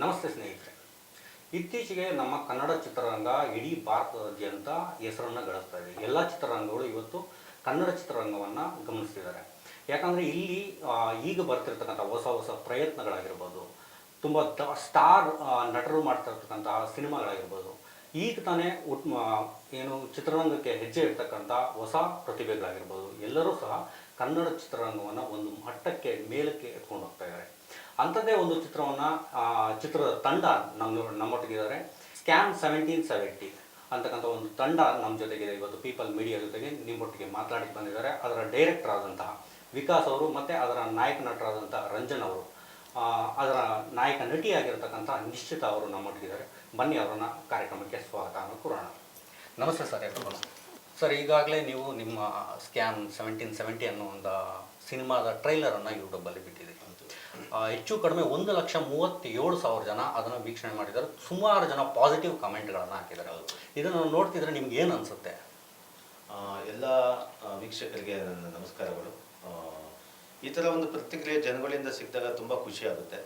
ನಮಸ್ತೆ ಸ್ನೇಹಿತರೆ. ಇತ್ತೀಚೆಗೆ ನಮ್ಮ ಕನ್ನಡ ಚಿತ್ರರಂಗ ಇಡೀ ಭಾರತದಾದ್ಯಂತ ಹೆಸರನ್ನು ಗಳಿಸ್ತಾ ಇದೆ. ಎಲ್ಲ ಚಿತ್ರರಂಗಗಳು ಇವತ್ತು ಕನ್ನಡ ಚಿತ್ರರಂಗವನ್ನು ಗಮನಿಸ್ತಿದ್ದಾರೆ. ಯಾಕಂದರೆ ಇಲ್ಲಿ ಈಗ ಬರ್ತಿರ್ತಕ್ಕಂಥ ಹೊಸ ಹೊಸ ಪ್ರಯತ್ನಗಳಾಗಿರ್ಬೋದು, ತುಂಬ ಸ್ಟಾರ್ ನಟರು ಮಾಡ್ತಿರ್ತಕ್ಕಂತಹ ಸಿನಿಮಾಗಳಾಗಿರ್ಬೋದು, ಈಗ ತಾನೇ ಉಟ್ ಏನು ಚಿತ್ರರಂಗಕ್ಕೆ ಹೆಜ್ಜೆ ಇರ್ತಕ್ಕಂಥ ಹೊಸ ಪ್ರತಿಭೆಗಳಾಗಿರ್ಬೋದು, ಎಲ್ಲರೂ ಸಹ ಕನ್ನಡ ಚಿತ್ರರಂಗವನ್ನು ಒಂದು ಮಟ್ಟಕ್ಕೆ, ಮೇಲಕ್ಕೆ ಎತ್ಕೊಂಡು ಹೋಗ್ತಾ ಇದ್ದಾರೆ. ಅಂಥದ್ದೇ ಒಂದು ಚಿತ್ರವನ್ನು ಚಿತ್ರದ ತಂಡ ನಮ್ಮ ನಮ್ಮೊಟ್ಟಿಗಿದ್ದಾರೆ ಸ್ಕ್ಯಾಮ್ ಸೆವೆಂಟೀನ್ ಸೆವೆಂಟಿ ಅಂತಕ್ಕಂಥ ಒಂದು ತಂಡ ನಮ್ಮ ಜೊತೆಗಿದೆ. ಇವತ್ತು ಪೀಪಲ್ ಮೀಡಿಯಾ ಜೊತೆಗೆ ನಿಮ್ಮೊಟ್ಟಿಗೆ ಮಾತಾಡಿಕ್ಕೆ ಬಂದಿದ್ದಾರೆ. ಅದರ ಡೈರೆಕ್ಟರ್ ಆದಂತಹ ವಿಕಾಸ್ ಅವರು ಮತ್ತು ಅದರ ನಾಯಕ ನಟರಾದಂಥ ರಂಜನ್ ಅವರು. ಅದರ ನಾಯಕ ನಟಿಯಾಗಿರ್ತಕ್ಕಂಥ ನಿಶ್ಚಿತ ಅವರು ನಮ್ಮೊಟ್ಟಿಗಿದ್ದಾರೆ ಬನ್ನಿ ಅವರನ್ನ ಕಾರ್ಯಕ್ರಮಕ್ಕೆ ಸ್ವಾಗತ ಕೋರೋಣ ನಮಸ್ತೆ ಸರ್ ಎಲ್ಲರೂ ಸರ್, ಈಗಾಗಲೇ ನೀವು ನಿಮ್ಮ ಸ್ಕ್ಯಾಮ್ ಸೆವೆಂಟೀನ್ ಸೆವೆಂಟಿ ಅನ್ನೋ ಒಂದು ಸಿನಿಮಾದ ಟ್ರೈಲರನ್ನು ಯೂಟ್ಯೂಬಲ್ಲಿ ಬಿಟ್ಟಿದೆ. ಹೆಚ್ಚು ಕಡಿಮೆ ಒಂದು ಲಕ್ಷ ಮೂವತ್ತೇಳು ಸಾವಿರ ಜನ ಅದನ್ನು ವೀಕ್ಷಣೆ ಮಾಡಿದ್ದಾರೆ. ಸುಮಾರು ಜನ ಪಾಸಿಟಿವ್ ಕಮೆಂಟ್ಗಳನ್ನು ಹಾಕಿದ್ದಾರೆ ಇದನ್ನು ನೋಡ್ತಿದ್ರೆ ನಿಮ್ಗೆ ಏನು ಅನಿಸುತ್ತೆ? ಎಲ್ಲ ವೀಕ್ಷಕರಿಗೆ ನನ್ನ ನಮಸ್ಕಾರಗಳು. ಈ ಥರ ಒಂದು ಪ್ರತಿಕ್ರಿಯೆ ಜನಗಳಿಂದ ಸಿಕ್ಕಿದಾಗ ತುಂಬ ಖುಷಿ ಆಗುತ್ತೆ.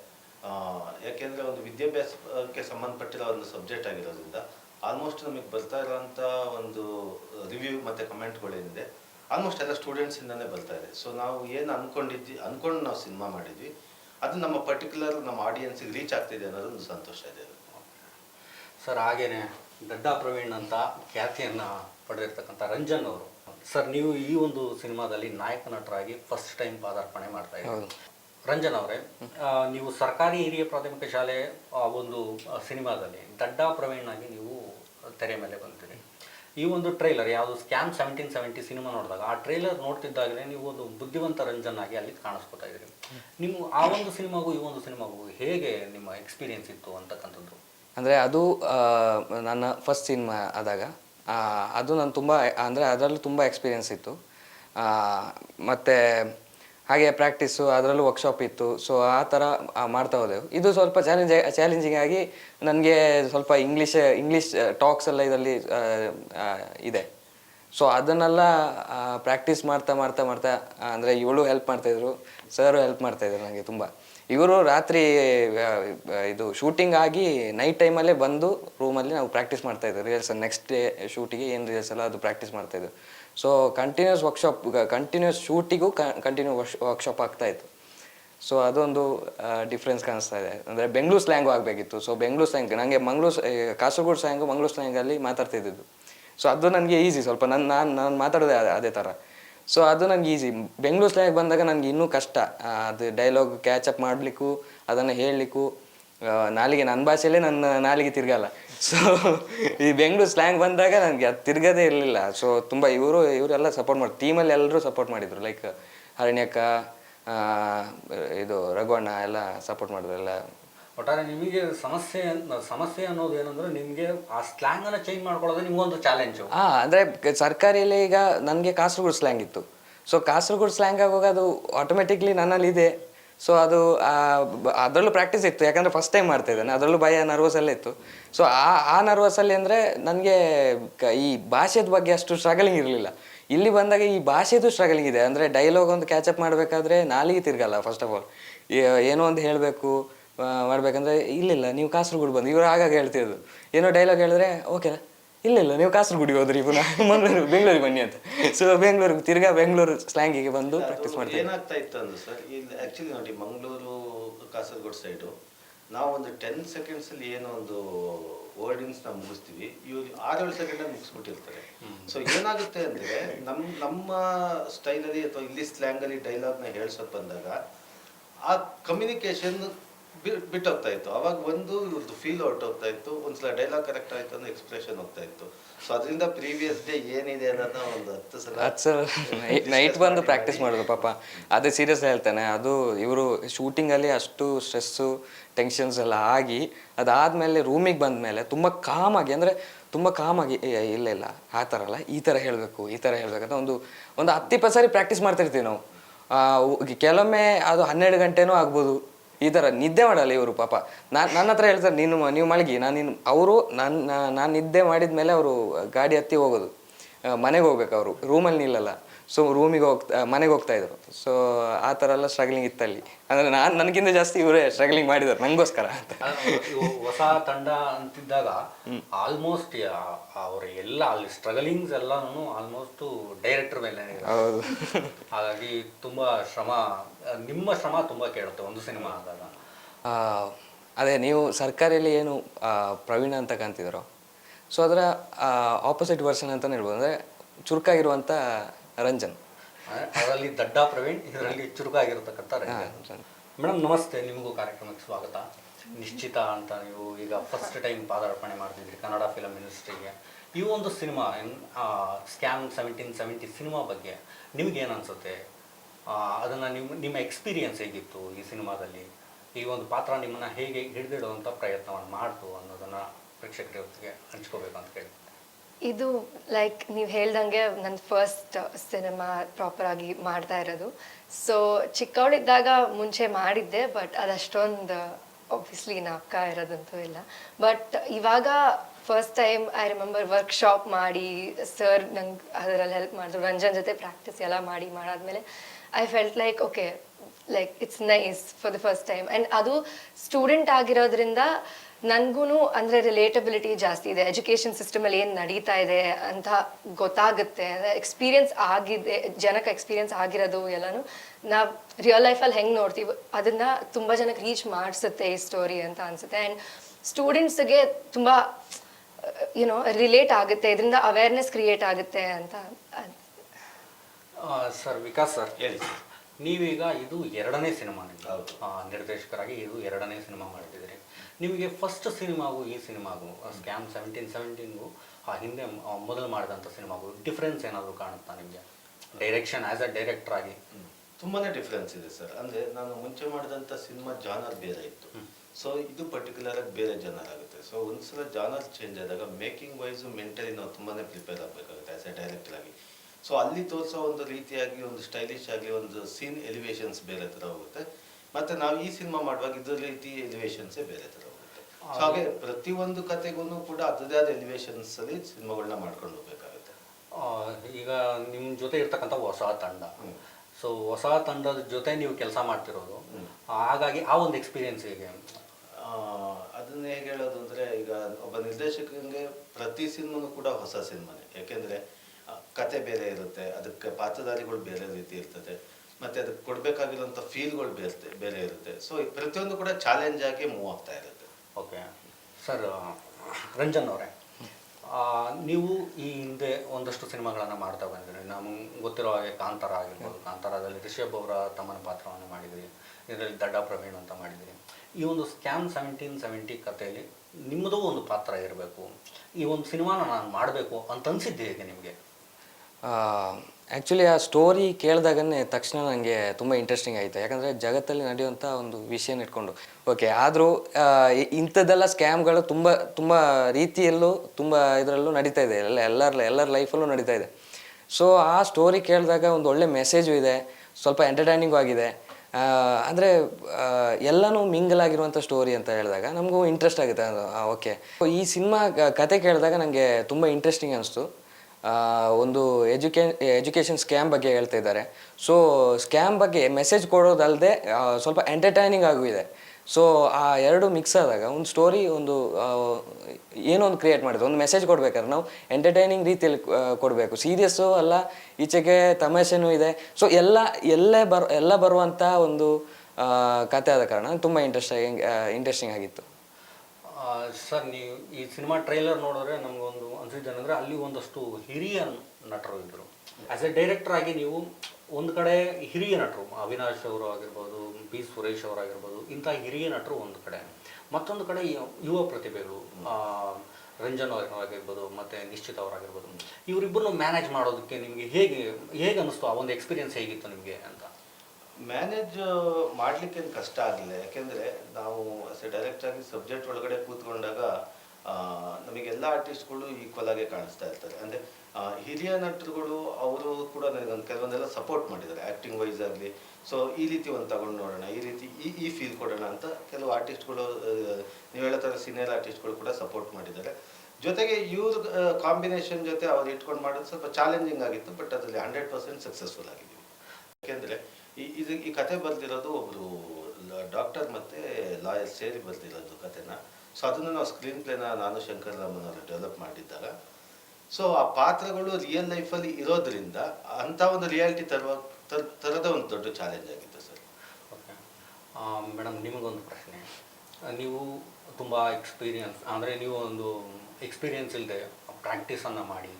ಯಾಕೆಂದರೆ ಒಂದು ವಿದ್ಯಾಭ್ಯಾಸಕ್ಕೆ ಸಂಬಂಧಪಟ್ಟಿರೋ ಒಂದು ಸಬ್ಜೆಕ್ಟ್ ಆಗಿರೋದ್ರಿಂದ ಆಲ್ಮೋಸ್ಟ್ ನಮಗೆ ಬರ್ತಾ ಇರೋಂಥ ಒಂದು ರಿವ್ಯೂ ಮತ್ತು ಕಮೆಂಟ್ಗಳೇನಿದೆ ಆಲ್ಮೋಸ್ಟ್ ಎಲ್ಲ ಸ್ಟೂಡೆಂಟ್ಸಿಂದನೇ ಬರ್ತಾ ಇದೆ. ಸೊ ನಾವು ಏನು ಅಂದ್ಕೊಂಡಿದ್ವಿ ಅಂದ್ಕೊಂಡು ನಾವು ಸಿನಿಮಾ ಮಾಡಿದ್ವಿ ಅದು ನಮ್ಮ ಪರ್ಟಿಕ್ಯುಲರ್ ನಮ್ಮ ಆಡಿಯನ್ಸಿಗೆ ರೀಚ್ ಆಗ್ತಿದೆ ಅನ್ನೋದು ಒಂದು ಸಂತೋಷ ಇದೆ. ಸರ್ ಹಾಗೇನೆ ದಡ್ಡ ಪ್ರವೀಣ್ ಅಂತ ಖ್ಯಾತಿಯನ್ನು ಪಡೆದಿರ್ತಕ್ಕಂಥ ರಂಜನ್ ಅವರು. ಸರ್ ನೀವು ಈ ಒಂದು ಸಿನಿಮಾದಲ್ಲಿ ನಾಯಕ ನಟರಾಗಿ ಫಸ್ಟ್ ಟೈಮ್ ಪಾದಾರ್ಪಣೆ ಮಾಡ್ತಾ ಇದ್ದೀರಿ. ರಂಜನ್ ಅವರೇ ನೀವು ಸರ್ಕಾರಿ ಹಿರಿಯ ಪ್ರಾಥಮಿಕ ಶಾಲೆ ಆ, ಒಂದು ಸಿನಿಮಾದಲ್ಲಿ ದಡ್ಡ ಪ್ರವೀಣ್ ಆಗಿ ನೀವು ತೆರೆ ಮೇಲೆ ಬಂದಿರಿ ಈ ಒಂದು ಟ್ರೈಲರ್, ಯಾವುದು ಸ್ಕ್ಯಾಮ್ ಸೆವೆಂಟೀನ್ ಸೆವೆಂಟಿ ಸಿನಿಮಾ ನೋಡಿದಾಗ, ಆ ಟ್ರೈಲರ್ ನೋಡ್ತಿದ್ದಾಗಲೇ ನೀವು ಒಂದು ಬುದ್ಧಿವಂತ ರಂಜನ್ ಆಗಿ ಅಲ್ಲಿ ಕಾಣಿಸ್ಕೊತಾ ಇದ್ದೀರಿ. ನಿಮ್ಮ ಆ ಒಂದು ಸಿನಿಮಾಗೂ ಈ ಒಂದು ಸಿನಿಮಾಗೂ ಹೇಗೆ ನಿಮ್ಮ ಎಕ್ಸ್ಪೀರಿಯನ್ಸ್ ಇತ್ತು ಅಂತಕ್ಕಂಥದ್ದು? ಅಂದರೆ ಅದು ನನ್ನ ಫಸ್ಟ್ ಸಿನಿಮಾ ಆದಾಗ ಅದು ನಾನು ತುಂಬ, ಅಂದರೆ ಅದರಲ್ಲೂ ತುಂಬ ಎಕ್ಸ್ಪೀರಿಯನ್ಸ್ ಇತ್ತು. ಮತ್ತು ಹಾಗೆ ಪ್ರಾಕ್ಟೀಸು ಅದರಲ್ಲೂ ವರ್ಕ್ಶಾಪ್ ಇತ್ತು. ಸೊ ಆ ಥರ ಮಾಡ್ತಾ ಹೋದೆವು. ಇದು ಸ್ವಲ್ಪ ಚಾಲೆಂಜ್ ಚಾಲೆಂಜಿಂಗ್ ಆಗಿ ನನಗೆ ಸ್ವಲ್ಪ ಇಂಗ್ಲೀಷ್ ಇಂಗ್ಲೀಷ್ ಟಾಕ್ಸ್ ಎಲ್ಲ ಇದರಲ್ಲಿ ಇದೆ. ಸೊ ಅದನ್ನೆಲ್ಲ ಪ್ರಾಕ್ಟೀಸ್ ಮಾಡ್ತಾ ಮಾಡ್ತಾ ಮಾಡ್ತಾ, ಅಂದರೆ ಇವಳು ಹೆಲ್ಪ್ ಮಾಡ್ತಾಯಿದ್ರು ಸರು ಹೆಲ್ಪ್ ಮಾಡ್ತಾಯಿದ್ರು ನನಗೆ ತುಂಬ. ಇವರು ರಾತ್ರಿ ಇದು ಶೂಟಿಂಗ್ ಆಗಿ ನೈಟ್ ಟೈಮಲ್ಲೇ ಬಂದು ರೂಮಲ್ಲಿ ನಾವು ಪ್ರಾಕ್ಟೀಸ್ ಮಾಡ್ತಾಯಿದ್ದೆವು ರಿಹರ್ಸಲ್ ನೆಕ್ಸ್ಟ್ ಡೇ ಶೂಟಿಗೆ ಏನು ರಿಹರ್ಸಲ್ ಅದು ಪ್ರಾಕ್ಟೀಸ್ ಮಾಡ್ತಾಯಿದ್ವಿ ಸೊ ಕಂಟಿನ್ಯೂಸ್ ವರ್ಕ್ಶಾಪ್ ಕಂಟಿನ್ಯೂಸ್ ಶೂಟಿಗೂ ಕಂಟಿನ್ಯೂ ವರ್ಕ್ಶಾಪ್ ಆಗ್ತಾ ಇತ್ತು. ಸೊ ಅದೊಂದು ಡಿಫ್ರೆನ್ಸ್ ಕಾಣಿಸ್ತಾ ಇದೆ. ಅಂದರೆ ಬೆಂಗಳೂರು ಸ್ಲ್ಯಾಂಗು ಆಗಬೇಕಿತ್ತು. ಸೊ ಬೆಂಗಳೂರು ಸ್ಲ್ಯಾಂಗ್ ನನಗೆ ಮಂಗಳೂರು ಕಾಸರಗೋಡು ಸ್ಲ್ಯಾಂಗು ಮಂಗಳೂರು ಸ್ಲ್ಯಾಂಗಲ್ಲಿ ಮಾತಾಡ್ತಿದ್ದು ಸೊ ಅದು ನನಗೆ ಈಸಿ ಸ್ವಲ್ಪ ನನ್ನ ನಾನು ನಾನು ಮಾತಾಡೋದೇ ಅದೇ- ಥರ ಸೊ ಅದು ನನಗೆ ಈಸಿ ಬೆಂಗಳೂರು ಸ್ಲ್ಯಾಂಗ್ ಬಂದಾಗ ನನಗೆ ಇನ್ನೂ ಕಷ್ಟ. ಅದು ಡೈಲಾಗ್ ಕ್ಯಾಚಪ್ ಮಾಡಲಿಕ್ಕೂ, ಅದನ್ನು ಹೇಳಲಿಕ್ಕೂ ನಾಲಿಗೆ ನನ್ನ ಭಾಷೆಯಲ್ಲೇ ನನ್ನ ನಾಲಿಗೆ ತಿರ್ಗಲ್ಲ. ಸೊ ಈ ಬೆಂಗಳೂರು ಸ್ಲ್ಯಾಂಗ್ ಬಂದಾಗ ನನಗೆ ಅದು ತಿರ್ಗದೇ ಇರಲಿಲ್ಲ. ಸೊ ತುಂಬ ಇವರು ಇವರೆಲ್ಲ ಸಪೋರ್ಟ್ ಮಾಡಿ ಟೀಮಲ್ಲಿ ಎಲ್ಲರೂ ಸಪೋರ್ಟ್ ಮಾಡಿದರು. ಲೈಕ್ ಹರಣ್ಯಕ್ಕ ಆ, ಇದು ರಘುವಣ್ಣ ಎಲ್ಲ ಸಪೋರ್ಟ್ ಮಾಡಿದ್ರು ಎಲ್ಲ. ಒಟ್ಟಾರೆ ನಿಮಗೆ ಸಮಸ್ಯೆ ಸಮಸ್ಯೆ ಅನ್ನೋದು ಏನಂದ್ರೆ ನಿಮಗೆ ಆ ಸ್ಲ್ಯಾಂಗ್ ಅನ್ನ ಚೇಂಜ್ ಮಾಡ್ಕೊಳ್ಳೋದು ನಿಮ್ಗೊಂದು ಚಾಲೆಂಜು ಹಾಂ ಅಂದರೆ ಸರ್ಕಾರಿಯಲ್ಲಿ ಈಗ ನನಗೆ ಕಾಸರಗೋಡು ಸ್ಲ್ಯಾಂಗ್ ಇತ್ತು. ಸೊ ಕಾಸರಗೋಡು ಸ್ಲ್ಯಾಂಗ್ ಆಗುವಾಗ ಅದು ಆಟೋಮೆಟಿಕ್ಲಿ ನನ್ನಲ್ಲಿ ಇದೆ ಸೊ ಅದು ಅದರಲ್ಲೂ ಪ್ರಾಕ್ಟೀಸ್ ಇತ್ತು. ಯಾಕಂದರೆ ಫಸ್ಟ್ ಟೈಮ್ ಮಾಡ್ತಾ ಇದ್ದಾನೆ. ಅದರಲ್ಲೂ ಭಯ ನರ್ವಸ್ ಎಲ್ಲ ಇತ್ತು. ಸೊ ಆ ಆ ನರ್ವಸಲ್ಲಿ ಅಂದರೆ ನನಗೆ ಈ ಭಾಷೆದ ಬಗ್ಗೆ ಅಷ್ಟು ಸ್ಟ್ರಗಲಿಂಗ್ ಇರಲಿಲ್ಲ. ಇಲ್ಲಿ ಬಂದಾಗ ಈ ಭಾಷೆದು ಸ್ಟ್ರಗಲಿಂಗ್ ಇದೆ. ಅಂದರೆ ಡೈಲಾಗ್ ಒಂದು ಕ್ಯಾಚಪ್ ಮಾಡಬೇಕಾದ್ರೆ ನಾಲಿಗೆ ತಿರ್ಗಲ್ಲ ಫಸ್ಟ್ ಆಫ್ ಆಲ್ ಏನೋ ಒಂದು ಹೇಳಬೇಕು ಮಾಡಬೇಕಂದ್ರೆ ಇಲ್ಲಿಲ್ಲ. ನೀವು ಕಾಸರಗೋಡು ಬಂದು. ಇವರು ಆಗಾಗ ಹೇಳ್ತಿರೋದು. ಏನೋ ಡೈಲಾಗ್ ಹೇಳಿದ್ರೆ ಓಕೆ ಇಲ್ಲ ಇಲ್ಲ ನೀವು ಕಾಸರಗೋಡಿಗೆ ಹೋದ್ರಿ ಪುನಃ. ಮಂಗಳೂರು ಬೆಂಗಳೂರಿಗೆ ಬನ್ನಿ ಅಂತ. ಸೊ ಬೆಂಗಳೂರಿಗೆ ತಿರ್ಗಾ ಬೆಂಗಳೂರು ಸ್ಲ್ಯಾಂಗಿಗೆ ಬಂದು ಪ್ರಾಕ್ಟೀಸ್ ಮಾಡ್ತೀವಿ ಏನಾಗ್ತಾ ಇತ್ತು ಅಂದ್ರೆ ಸರ್ ಇಲ್ಲಿ ಆ್ಯಕ್ಚುಲಿ ನೋಡಿ ಮಂಗಳೂರು ಕಾಸರಗೋಡು ಸೈಡು ನಾವು ಒಂದು ಟೆನ್ ಸೆಕೆಂಡ್ಸಲ್ಲಿ ಏನೋ ಒಂದು ವರ್ಡಿಂಗ್ಸ್ ನಾವು ಮುಗಿಸ್ತೀವಿ. ಇವ್ರು ಆರೇಳು ಸೆಕೆಂಡಲ್ಲಿ ಮುಗಿಸ್ಬಿಟ್ಟಿರ್ತಾರೆ. ಸೊ ಏನಾಗುತ್ತೆ ಅಂದರೆ ನಮ್ಮ ನಮ್ಮ ಸ್ಟೈಲಲ್ಲಿ ಅಥವಾ ಇಲ್ಲಿ ಸ್ಲ್ಯಾಂಗಲ್ಲಿ ಡೈಲಾಗ್ನ ಹೇಳ್ಸೋಕೆ ಬಂದಾಗ ಆ ಕಮ್ಯುನಿಕೇಶನ್ ಬಿಟ್ಟೋಗ್ತಾ ಇತ್ತು. ಅವಾಗ ಒಂದು ಇವ್ರದ್ದು ಫೀಲ್ ಔಟ್ ಹೋಗ್ತಾ ಇತ್ತು. ಒಂದ್ಸಲ ಡೈಲಾಗ್ ಕರೆಕ್ಟ್ ಆಯ್ತು ಅಂದ್ರೆ ಎಕ್ಸ್ಪ್ರೆಷನ್ ಹೋಗ್ತಾ ಇತ್ತು. ಸೊ ಅದರಿಂದ ಪ್ರೀವಿಯಸ್ ಡೇ ಏನಿದೆ ಅನ್ನೋದನ್ನ ಒಂದು ಹತ್ತು ಸಲ ಹತ್ತು ಸಲ ನೈಟ್ ಬಂದು ಪ್ರಾಕ್ಟೀಸ್ ಮಾಡೋದು ಪಾಪ. ಅದೇ ಸೀರಿಯಸ್ ಹೇಳ್ತಾನೆ. ಅದು ಇವರು ಶೂಟಿಂಗಲ್ಲಿ ಅಷ್ಟು ಸ್ಟ್ರೆಸ್ಸು ಟೆನ್ಷನ್ಸ್ ಎಲ್ಲ ಆಗಿ ಅದಾದಮೇಲೆ ರೂಮಿಗೆ ಬಂದ ಮೇಲೆ ತುಂಬ ಕಾಮಾಗಿ ಅಂದರೆ ತುಂಬ ಕಾಮಾಗಿ ಇಲ್ಲ ಇಲ್ಲ ಆ ಥರ ಅಲ್ಲ ಈ ಥರ ಹೇಳಬೇಕು ಈ ಥರ ಹೇಳಬೇಕಂತ ಒಂದು ಒಂದು ಹತ್ತು ಇಪ್ಪತ್ತು ಸಾರಿ ಪ್ರಾಕ್ಟೀಸ್ ಮಾಡ್ತಿರ್ತೀವಿ ನಾವು. ಕೆಲವೊಮ್ಮೆ ಅದು ಹನ್ನೆರಡು ಗಂಟೆನೂ ಆಗ್ಬೋದು. ಈ ಥರ ನಿದ್ದೆ ಮಾಡಲ್ಲ ಇವರು ಪಾಪ. ನಾನು ನನ್ನ ಹತ್ರ ಹೇಳ್ತಾರೆ, ನೀನು ನೀವು ಮಲಗಿ, ನಾನು ನಿನ್ನ ಅವರು ನನ್ನ ನಾನು ನಿದ್ದೆ ಮಾಡಿದ ಮೇಲೆ ಅವರು ಗಾಡಿ ಹತ್ತಿ ಹೋಗೋದು. ಮನೆಗೆ ಹೋಗ್ಬೇಕು ಅವರು. ರೂಮಲ್ಲಿ ನಿಲ್ಲಲ್ಲ. ಸೊ ರೂಮಿಗೆ ಹೋಗ್ತಾ ಮನೆಗೆ ಹೋಗ್ತಾ ಇದ್ರು. ಸೊ ಆ ಥರ ಎಲ್ಲ ಸ್ಟ್ರಗ್ಲಿಂಗ್ ಇತ್ತಲ್ಲಿ ಅಂದರೆ ನಾನು ನನಗಿಂತ ಜಾಸ್ತಿ ಇವರೇ ಸ್ಟ್ರಗ್ಲಿಂಗ್ ಮಾಡಿದ್ರು ನನಗೋಸ್ಕರ ಅಂತ. ಹೊಸ ತಂಡ ಅಂತಿದ್ದಾಗ ಆಲ್ಮೋಸ್ಟ್ ಅವರ ಎಲ್ಲ ಅಲ್ಲಿ ಸ್ಟ್ರಗಲಿಂಗ್ಸ್ ಎಲ್ಲಾನು ಆಲ್ಮೋಸ್ಟ್ ಡೈರೆಕ್ಟರ್ ಮೇಲೆ ಹೌದು. ಹಾಗಾಗಿ ತುಂಬಾ ಶ್ರಮ ನಿಮ್ಮ ಶ್ರಮ ತುಂಬಾ ಕೇಳುತ್ತೆ ಒಂದು ಸಿನಿಮಾ ಆದಾಗ. ಅದೇ ನೀವು ಸರ್ಕಾರಿಯಲ್ಲಿ ಏನು ಪ್ರವೀಣ ಅಂತ ಕಾಣ್ತಿದ್ರು ಸೊ ಅದರ ಆಪೋಸಿಟ್ ವರ್ಷನ್ ಅಂತಲೇ ಹೇಳ್ಬೋದು. ಅಂದರೆ ಚುರುಕಾಗಿರುವಂಥ ರಂಜನ್. ಅದರಲ್ಲಿ ದಡ್ಡ ಪ್ರವೀಣ್ ಇದರಲ್ಲಿ ಚುರುಕಾಗಿರತಕ್ಕಂಥ ರಂಜನ್. ಮೇಡಮ್ ನಮಸ್ತೆ ನಿಮಗೂ ಕಾರ್ಯಕ್ರಮಕ್ಕೆ ಸ್ವಾಗತ. ನಿಶ್ಚಿತ ಅಂತ ನೀವು ಈಗ ಫಸ್ಟ್ ಟೈಮ್ ಪಾದಾರ್ಪಣೆ ಮಾಡ್ತಿದ್ರಿ ಕನ್ನಡ ಫಿಲಮ್ ಇಂಡಸ್ಟ್ರಿಗೆ ಈ ಒಂದು cinema Scam seventeen seventy cinema ಬಗ್ಗೆ ನಿಮ್ಗೇನು ಅನಿಸುತ್ತೆ? ಅದನ್ನು ನಿಮ್ಮ ನಿಮ್ಮ ಎಕ್ಸ್ಪೀರಿಯನ್ಸ್ ಹೇಗಿತ್ತು ಈ ಸಿನಿಮಾದಲ್ಲಿ? ಈ ಒಂದು ಪಾತ್ರ ನಿಮ್ಮನ್ನು ಹೇಗೆ ಹಿಡಿದಿಡುವಂಥ ಪ್ರಯತ್ನವನ್ನು ಮಾಡ್ತು ಅನ್ನೋದನ್ನು ಪ್ರೇಕ್ಷಕರ ಜೊತೆಗೆ ಹಂಚ್ಕೋಬೇಕು ಅಂತ ಕೇಳಿ ಇದು ಲೈಕ್ ನೀವು ಹೇಳ್ದಂಗೆ ನನ್ನ ಫಸ್ಟ್ ಸಿನಿಮಾ ಪ್ರಾಪರ್ ಆಗಿ ಮಾಡ್ತಾ ಇರೋದು. ಸೊ ಚಿಕ್ಕವಳಿದ್ದಾಗ ಮುಂಚೆ ಮಾಡಿದ್ದೆ ಬಟ್ ಅದಷ್ಟೊಂದು ಆಬ್ವಿಯಸ್ಲಿ ಅಕ್ಕ ಇರೋದಂತೂ ಇಲ್ಲ. ಬಟ್ ಇವಾಗ first time I remember workshop ಮಾಡಿ ಸರ್ ನಂಗೆ ಅದರಲ್ಲಿ ಹೆಲ್ಪ್ ಮಾಡಿದ್ರು. ರಂಜನ್ ಜೊತೆ ಪ್ರಾಕ್ಟೀಸ್ ಎಲ್ಲ ಮಾಡಿ ಮಾಡಾದ್ಮೇಲೆ I felt like okay like it's nice for the first time and ಅದು ಸ್ಟೂಡೆಂಟ್ ಆಗಿರೋದ್ರಿಂದ ನನಗೂ ಅಂದರೆ ರಿಲೇಟಬಿಲಿಟಿ ಜಾಸ್ತಿ ಇದೆ. ಎಜುಕೇಷನ್ ಸಿಸ್ಟಮಲ್ಲಿ ಏನು ನಡೀತಾ ಇದೆ ಅಂತ ಗೊತ್ತಾಗುತ್ತೆ. ಎಕ್ಸ್ಪೀರಿಯನ್ಸ್ ಆಗಿದೆ ಜನಕ್ಕೆ ಎಕ್ಸ್ಪೀರಿಯನ್ಸ್ ಆಗಿರೋದು ಎಲ್ಲನೂ ನಾವು ರಿಯಲ್ ಲೈಫಲ್ಲಿ ಹೆಂಗೆ ನೋಡ್ತೀವಿ ಅದನ್ನು ತುಂಬ ಜನಕ್ಕೆ ರೀಚ್ ಮಾಡಿಸುತ್ತೆ ಈ ಸ್ಟೋರಿ ಅಂತ ಅನಿಸುತ್ತೆ. ಆ್ಯಂಡ್ ಸ್ಟೂಡೆಂಟ್ಸ್ಗೆ ತುಂಬ ಯುನೋ ರಿಲೇಟ್ ಆಗುತ್ತೆ. ಇದರಿಂದ ಅವೇರ್ನೆಸ್ ಕ್ರಿಯೇಟ್ ಆಗುತ್ತೆ ಅಂತ ಸರ್ ವಿಕಾಸ್ ಸರ್ ಹೇಳಿ. ನೀವೀಗ ಇದು ಎರಡನೇ ಸಿನಿಮಾ ನಿಮ್ದು. ಹೌದು. ಆ, ನಿರ್ದೇಶಕರಾಗಿ ಇದು ಎರಡನೇ ಸಿನಿಮಾ ಮಾಡಿದ್ದೀರಿ. ನಿಮಗೆ ಫಸ್ಟ್ ಸಿನಿಮಾಗೂ ಈ ಸಿನಿಮಾಗೂ ಸ್ಕ್ಯಾಮ್ ಸೆವೆಂಟೀನ್ ಸೆವೆಂಟೀನ್ಗೂ ಆ ಹಿಂದೆ ಮೊದಲು ಮಾಡಿದಂಥ ಸಿನಿಮಾಗೂ ಡಿಫ್ರೆನ್ಸ್ ಏನಾದರೂ ಕಾಣುತ್ತಾ ನಿಮಗೆ? ಡೈರೆಕ್ಷನ್ ಆ್ಯಸ್ ಅ ಡೈರೆಕ್ಟರ್ ಆಗಿ. ತುಂಬಾ ಡಿಫ್ರೆನ್ಸ್ ಇದೆ ಸರ್. ಅಂದ್ರೆ ನಾನು ಮುಂಚೆ ಮಾಡಿದಂಥ ಸಿನಿಮಾ ಜಾನರ್ ಬೇರೆ ಇತ್ತು. ಸೊ ಇದು ಪರ್ಟಿಕ್ಯುಲರ್ ಆಗಿ ಬೇರೆ ಜಾನರ್ ಆಗುತ್ತೆ. ಸೊ ಒಂದ್ಸಲ ಜಾನರ್ ಚೇಂಜ್ ಆದಾಗ ಮೇಕಿಂಗ್ ವೈಸು ಮೆಂಟಲಿ ನಾವು ತುಂಬಾ ಪ್ರಿಪೇರ್ ಆಗಬೇಕಾಗುತ್ತೆ ಆಸ್ ಎ ಡೈರೆಕ್ಟರ್ ಆಗಿ. ಸೊ ಅಲ್ಲಿ ತೋರಿಸೋ ಒಂದು ರೀತಿಯಾಗಿ ಒಂದು ಸ್ಟೈಲಿಶ್ ಆಗಿ ಒಂದು ಸೀನ್ ಎಲಿವೇಶನ್ಸ್ ಬೇರೆ ಥರ ಹೋಗುತ್ತೆ. ಮತ್ತೆ ನಾವು ಈ ಸಿನಿಮಾ ಮಾಡುವಾಗ ಇದ್ರ ರೀತಿ ಎಲಿವೇಶನ್ಸೇ ಬೇರೆ ಥರ ಸೊ ಹಾಗೆ ಪ್ರತಿಯೊಂದು ಕತೆಗೂ ಕೂಡ ಅದರದೇ ಆದ ಎಲಿವೇಶನ್ಸ್ ಅಲ್ಲಿ ಸಿನಿಮಾಗಳನ್ನ ಮಾಡ್ಕೊಂಡು ಹೋಗ್ಬೇಕಾಗುತ್ತೆ. ಆ, ಈಗ ನಿಮ್ಮ ಜೊತೆ ಇರ್ತಕ್ಕಂಥ ಹೊಸ ತಂಡ. ಸೊ ಹೊಸ ತಂಡದ ಜೊತೆ ನೀವು ಕೆಲಸ ಮಾಡ್ತಿರೋದು. ಹಾಗಾಗಿ ಆ ಒಂದು ಎಕ್ಸ್ಪೀರಿಯನ್ಸ್ ಹೇಗೆ ಆ, ಅದನ್ನ ಹೇಗೆ ಹೇಳೋದು ಅಂದ್ರೆ ಈಗ ಒಬ್ಬ ನಿರ್ದೇಶಕನಿಗೆ ಪ್ರತಿ ಸಿನಿಮಾನು ಕೂಡ ಹೊಸ ಸಿನಿಮಾನೇ. ಯಾಕೆಂದ್ರೆ ಕತೆ ಬೇರೆ ಇರುತ್ತೆ ಅದಕ್ಕೆ ಪಾತ್ರಧಾರಿಗಳು ಬೇರೆ ರೀತಿ ಇರ್ತದೆ ಮತ್ತೆ ಅದಕ್ಕೆ ಕೊಡಬೇಕಾಗಿರೋಂಥ ಫೀಲ್ಗಳು ಬೇರೆ ಬೇರೆ ಇರುತ್ತೆ. ಸೊ ಪ್ರತಿಯೊಂದು ಕೂಡ ಚಾಲೆಂಜ್ ಆಗಿ ಮೂವ್ ಆಗ್ತಾ ಇರುತ್ತೆ. ಓಕೆ. ಸರ್ ರಂಜನ್ ಅವರೇ ನೀವು ಈ ಹಿಂದೆ ಒಂದಷ್ಟು ಸಿನಿಮಾಗಳನ್ನು ಮಾಡ್ತಾ ಬಂದಿರಿ. ನಮಗೆ ಗೊತ್ತಿರೋ ಹಾಗೆ ಕಾಂತಾರ ಆಗಿರ್ಬೋದು. ಕಾಂತಾರದಲ್ಲಿ ರಿಷಬ್ ಅವರ ತಮ್ಮನ ಪಾತ್ರವನ್ನು ಮಾಡಿದಿರಿ. ಇದರಲ್ಲಿ ದಡ್ಡ ಪ್ರವೀಣ್ ಅಂತ ಮಾಡಿದಿರಿ. ಈ ಒಂದು ಸ್ಕ್ಯಾಮ್ ಸೆವೆಂಟೀನ್ ಸೆವೆಂಟಿ ಕಥೆಯಲ್ಲಿ ನಿಮ್ಮದೂ ಒಂದು ಪಾತ್ರ ಇರಬೇಕು. ಈ ಒಂದು ಸಿನಿಮಾನ ನಾನು ಮಾಡಬೇಕು ಅಂತ ಅನಿಸಿದ್ದೆ ಹೇಗೆ ನಿಮಗೆ? ಆ್ಯಕ್ಚುಲಿ ಆ ಸ್ಟೋರಿ ಕೇಳಿದಾಗನೇ ತಕ್ಷಣ ನನಗೆ ತುಂಬ ಇಂಟ್ರೆಸ್ಟಿಂಗ್ ಆಯಿತು. ಯಾಕಂದರೆ ಜಗತ್ತಲ್ಲಿ ನಡೆಯುವಂಥ ಒಂದು ವಿಷಯನ ಇಟ್ಕೊಂಡು. ಓಕೆ ಆದರೂ ಇಂಥದ್ದೆಲ್ಲ ಸ್ಕ್ಯಾಮ್ಗಳು ತುಂಬ ತುಂಬ ರೀತಿಯಲ್ಲೂ, ತುಂಬ ಇದರಲ್ಲೂ ನಡೀತಾ ಇದೆ. ಎಲ್ಲ, ಎಲ್ಲರ ಎಲ್ಲರ ಲೈಫಲ್ಲೂ ನಡೀತಾ ಇದೆ. ಸೊ ಆ ಸ್ಟೋರಿ ಕೇಳಿದಾಗ ಒಂದು ಒಳ್ಳೆ ಮೆಸೇಜು ಇದೆ. ಸ್ವಲ್ಪ ಎಂಟರ್ಟೈನಿಂಗು ಆಗಿದೆ. ಅಂದರೆ ಎಲ್ಲನೂ ಮಿಂಗಲ್ ಆಗಿರುವಂಥ ಸ್ಟೋರಿ ಅಂತ ಹೇಳಿದಾಗ ನಮಗೂ ಇಂಟ್ರೆಸ್ಟ್ ಆಗುತ್ತೆ. ಓಕೆ ಈ ಸಿನಿಮಾ ಕತೆ ಕೇಳಿದಾಗ ನನಗೆ ತುಂಬ ಇಂಟ್ರೆಸ್ಟಿಂಗ್ ಅನಿಸ್ತು. ಒಂದು ಎಜುಕೇ, ಎಜುಕೇಷನ್ ಸ್ಕ್ಯಾಮ್ ಬಗ್ಗೆ ಹೇಳ್ತಾ ಇದ್ದಾರೆ. ಸೊ ಸ್ಕ್ಯಾಮ್ ಬಗ್ಗೆ ಮೆಸೇಜ್ ಕೊಡೋದಲ್ಲದೆ ಸ್ವಲ್ಪ ಎಂಟರ್ಟೈನಿಂಗ್ ಆಗೂ ಇದೆ. ಸೊ ಆ ಎರಡು ಮಿಕ್ಸ್ ಆದಾಗ, ಒಂದು ಸ್ಟೋರಿ ಒಂದು ಏನೋ ಒಂದು ಕ್ರಿಯೇಟ್ ಮಾಡಿದ್ರು. ಒಂದು ಮೆಸೇಜ್ ಕೊಡ್ಬೇಕಾದ್ರೆ ನಾವು ಎಂಟರ್ಟೈನಿಂಗ್ ರೀತಿಯಲ್ಲಿ ಕೊಡಬೇಕು. ಸೀರಿಯಸ್ಸು ಅಲ್ಲ, ಈಚೆಗೆ ತಮಾಷೆನೂ ಇದೆ. ಸೊ ಎಲ್ಲ, ಎಲ್ಲೇ ಬರ್, ಎಲ್ಲ ಬರುವಂಥ ಒಂದು ಕತೆ ಆದ ಕಾರಣ ತುಂಬ ಇಂಟ್ರೆಸ್ಟಿಂಗ್ ಇಂಟ್ರೆಸ್ಟಿಂಗ್ ಆಗಿತ್ತು. ಸರ್, ನೀವು ಈ ಸಿನಿಮಾ ಟ್ರೈಲರ್ ನೋಡಿದ್ರೆ ನಮಗೊಂದು ಅನ್ಸಿದ್ದೇನೆಂದರೆ ಅಲ್ಲಿ ಒಂದಷ್ಟು ಹಿರಿಯ ನಟರು ಇದ್ದರು ಆ್ಯಸ್ ಎ ಡೈರೆಕ್ಟರ್ ಆಗಿ ನೀವು ಒಂದು ಕಡೆ ಹಿರಿಯ ನಟರು, ಅವಿನಾಶ್ ಅವರು ಆಗಿರ್ಬೋದು ಬಿ ಸುರೇಶ್ ಅವರಾಗಿರ್ಬೋದು ಇಂಥ ಹಿರಿಯ ನಟರು ಒಂದು ಕಡೆ. ಮತ್ತೊಂದು ಕಡೆ ಯುವ ಪ್ರತಿಭೆಗಳು ರಂಜನ್ ಅವರಾಗಿರ್ಬೋದು ಮತ್ತು ನಿಶ್ಚಿತ್ ಅವರಾಗಿರ್ಬೋದು ಇವರಿಬ್ಬರನ್ನು ಮ್ಯಾನೇಜ್ ಮಾಡೋದಕ್ಕೆ ನಿಮಗೆ ಹೇಗೆ ಹೇಗೆ ಅನ್ನಿಸ್ತು ಆ ಒಂದು ಎಕ್ಸ್ಪೀರಿಯನ್ಸ್ ಹೇಗಿತ್ತು ನಿಮಗೆ ಅಂತ? ಮ್ಯಾನೇಜ್ ಮಾಡ್ಲಿಕ್ಕೆ ಏನ್ ಕಷ್ಟ ಆಗಲಿಲ್ಲ. ಯಾಕೆಂದರೆ ನಾವು ಡೈರೆಕ್ಟ್ ಡೈರೆಕ್ಟಾಗಿ ಸಬ್ಜೆಕ್ಟ್ ಒಳಗಡೆ ಕೂತ್ಕೊಂಡಾಗ ನಮಗೆಲ್ಲ ಆರ್ಟಿಸ್ಟ್ಗಳು ಈಕ್ವಲ್ ಆಗಿ ಕಾಣಿಸ್ತಾ ಇರ್ತಾರೆ. ಅಂದರೆ ಹಿರಿಯ ನಟರುಗಳು ಅವರು ಕೂಡ ನನಗೆ ಒಂದು ಕೆಲವೊಂದೆಲ್ಲ ಸಪೋರ್ಟ್ ಮಾಡಿದ್ದಾರೆ. ಆ್ಯಕ್ಟಿಂಗ್ ವೈಸ್ ಆಗಲಿ ಸೊ ಈ ರೀತಿ ಒಂದು ತಗೊಂಡು ನೋಡೋಣ, ಈ ರೀತಿ ಈ ಈ ಫೀಲ್ ಕೊಡೋಣ ಅಂತ ಕೆಲವು ಆರ್ಟಿಸ್ಟ್ಗಳು ನೀವು ಹೇಳೋ ಥರ ಸೀನಿಯರ್ ಆರ್ಟಿಸ್ಟ್ಗಳು ಕೂಡ ಸಪೋರ್ಟ್ ಮಾಡಿದ್ದಾರೆ. ಜೊತೆಗೆ ಇವ್ರ ಕಾಂಬಿನೇಷನ್ ಜೊತೆ ಅವ್ರು ಇಟ್ಕೊಂಡು ಮಾಡೋದು ಸ್ವಲ್ಪ ಚಾಲೆಂಜಿಂಗ್ ಆಗಿತ್ತು ಬಟ್ ಅದರಲ್ಲಿ ಹಂಡ್ರೆಡ್ ಪರ್ಸೆಂಟ್ ಸಕ್ಸಸ್ಫುಲ್ ಆಗಿದ್ದೀವಿ. ಯಾಕೆಂದರೆ ಈ ಇದು ಈ ಕತೆ ಬರೆದಿರೋದು ಒಬ್ಬರು ಡಾಕ್ಟರ್ ಮತ್ತು ಲಾಯರ್ ಸೇರಿ ಬರೆದಿರೋದು ಕತೆನ. ಸೊ ಅದನ್ನು ನಾವು ಸ್ಕ್ರೀನ್ ಪ್ಲೇನ ನಾನು ಶಂಕರ್ ರಾಮನವರು ಅವರು ಡೆವಲಪ್ ಮಾಡಿದ್ದಾಗ. ಸೊ ಆ ಪಾತ್ರಗಳು ರಿಯಲ್ ಲೈಫಲ್ಲಿ ಇರೋದ್ರಿಂದ ಅಂಥ ಒಂದು ರಿಯಾಲಿಟಿ ತರುವ ತರ- ತರದ ಒಂದು ದೊಡ್ಡ ಚಾಲೆಂಜ್ ಆಗಿತ್ತು ಸರ್. ಓಕೆ ಮೇಡಮ್ ನಿಮಗೊಂದು ಪ್ರಶ್ನೆ. ನೀವು ತುಂಬ ಎಕ್ಸ್ಪೀರಿಯನ್ಸ್ ಅಂದರೆ ನೀವು ಒಂದು ಎಕ್ಸ್ಪೀರಿಯನ್ಸ್ ಇಲ್ಲದೆ ಪ್ರಾಕ್ಟೀಸನ್ನು ಮಾಡಿ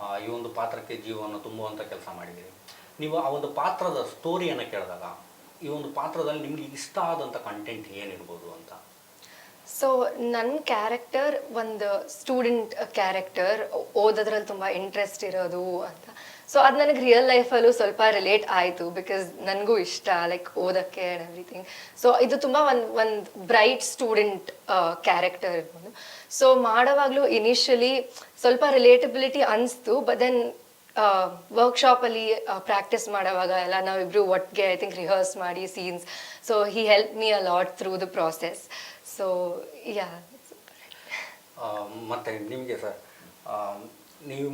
ಆ, ಈ ಒಂದು ಪಾತ್ರಕ್ಕೆ ಜೀವವನ್ನು ತುಂಬುವಂಥ ಕೆಲಸ ಮಾಡಿದ್ದೀರಿ. ನೀವು ಆ ಒಂದು ಪಾತ್ರದ ಸ್ಟೋರಿಯನ್ನು ಕೇಳಿದಾಗ, ಈ ಒಂದು ಪಾತ್ರದಲ್ಲಿ ನಿಮಗೆ ಇಷ್ಟ ಆದಂಥ ಕಂಟೆಂಟ್ ಏನಿರ್ಬೋದು ಅಂತ? ಸೊ ನನ್ನ ಕ್ಯಾರೆಕ್ಟರ್ ಒಂದು ಸ್ಟೂಡೆಂಟ್ ಕ್ಯಾರೆಕ್ಟರ್ ಓದೋದ್ರಲ್ಲಿ ತುಂಬ ಇಂಟ್ರೆಸ್ಟ್ ಇರೋದು ಅಂತ. ಸೊ ಅದು ನನಗೆ ರಿಯಲ್ ಲೈಫಲ್ಲೂ ಸ್ವಲ್ಪ ರಿಲೇಟ್ ಆಯಿತು ಬಿಕಾಸ್ ನನಗೂ ಇಷ್ಟ ಲೈಕ್ ಓದೋಕ್ಕೆ ಆ್ಯಂಡ್ ಎವ್ರಿಥಿಂಗ್ ಸೊ ಇದು ತುಂಬ ಒಂದು ಒಂದು ಬ್ರೈಟ್ ಸ್ಟೂಡೆಂಟ್ ಕ್ಯಾರೆಕ್ಟರ್ ಇರ್ಬೋದು. ಸೊ ಮಾಡೋವಾಗಲೂ ಇನಿಷಿಯಲಿ ಸ್ವಲ್ಪ ರಿಲೇಟಬಿಲಿಟಿ ಅನಿಸ್ತು ಬಟ್ ದೆನ್ ವರ್ಕ್ಶಾಪಲ್ಲಿ ಪ್ರಾಕ್ಟೀಸ್ ಮಾಡೋವಾಗ ಎಲ್ಲ ನಾವಿಬ್ರು ಒಟ್ಟಿಗೆ ಐ ಥಿಂಕ್ ರಿಹರ್ಸ್ ಮಾಡಿ scenes so he help me a lot through the process so yeah ಮತ್ತೆ ನಿಮಗೆ ಸರ್ ನೀವು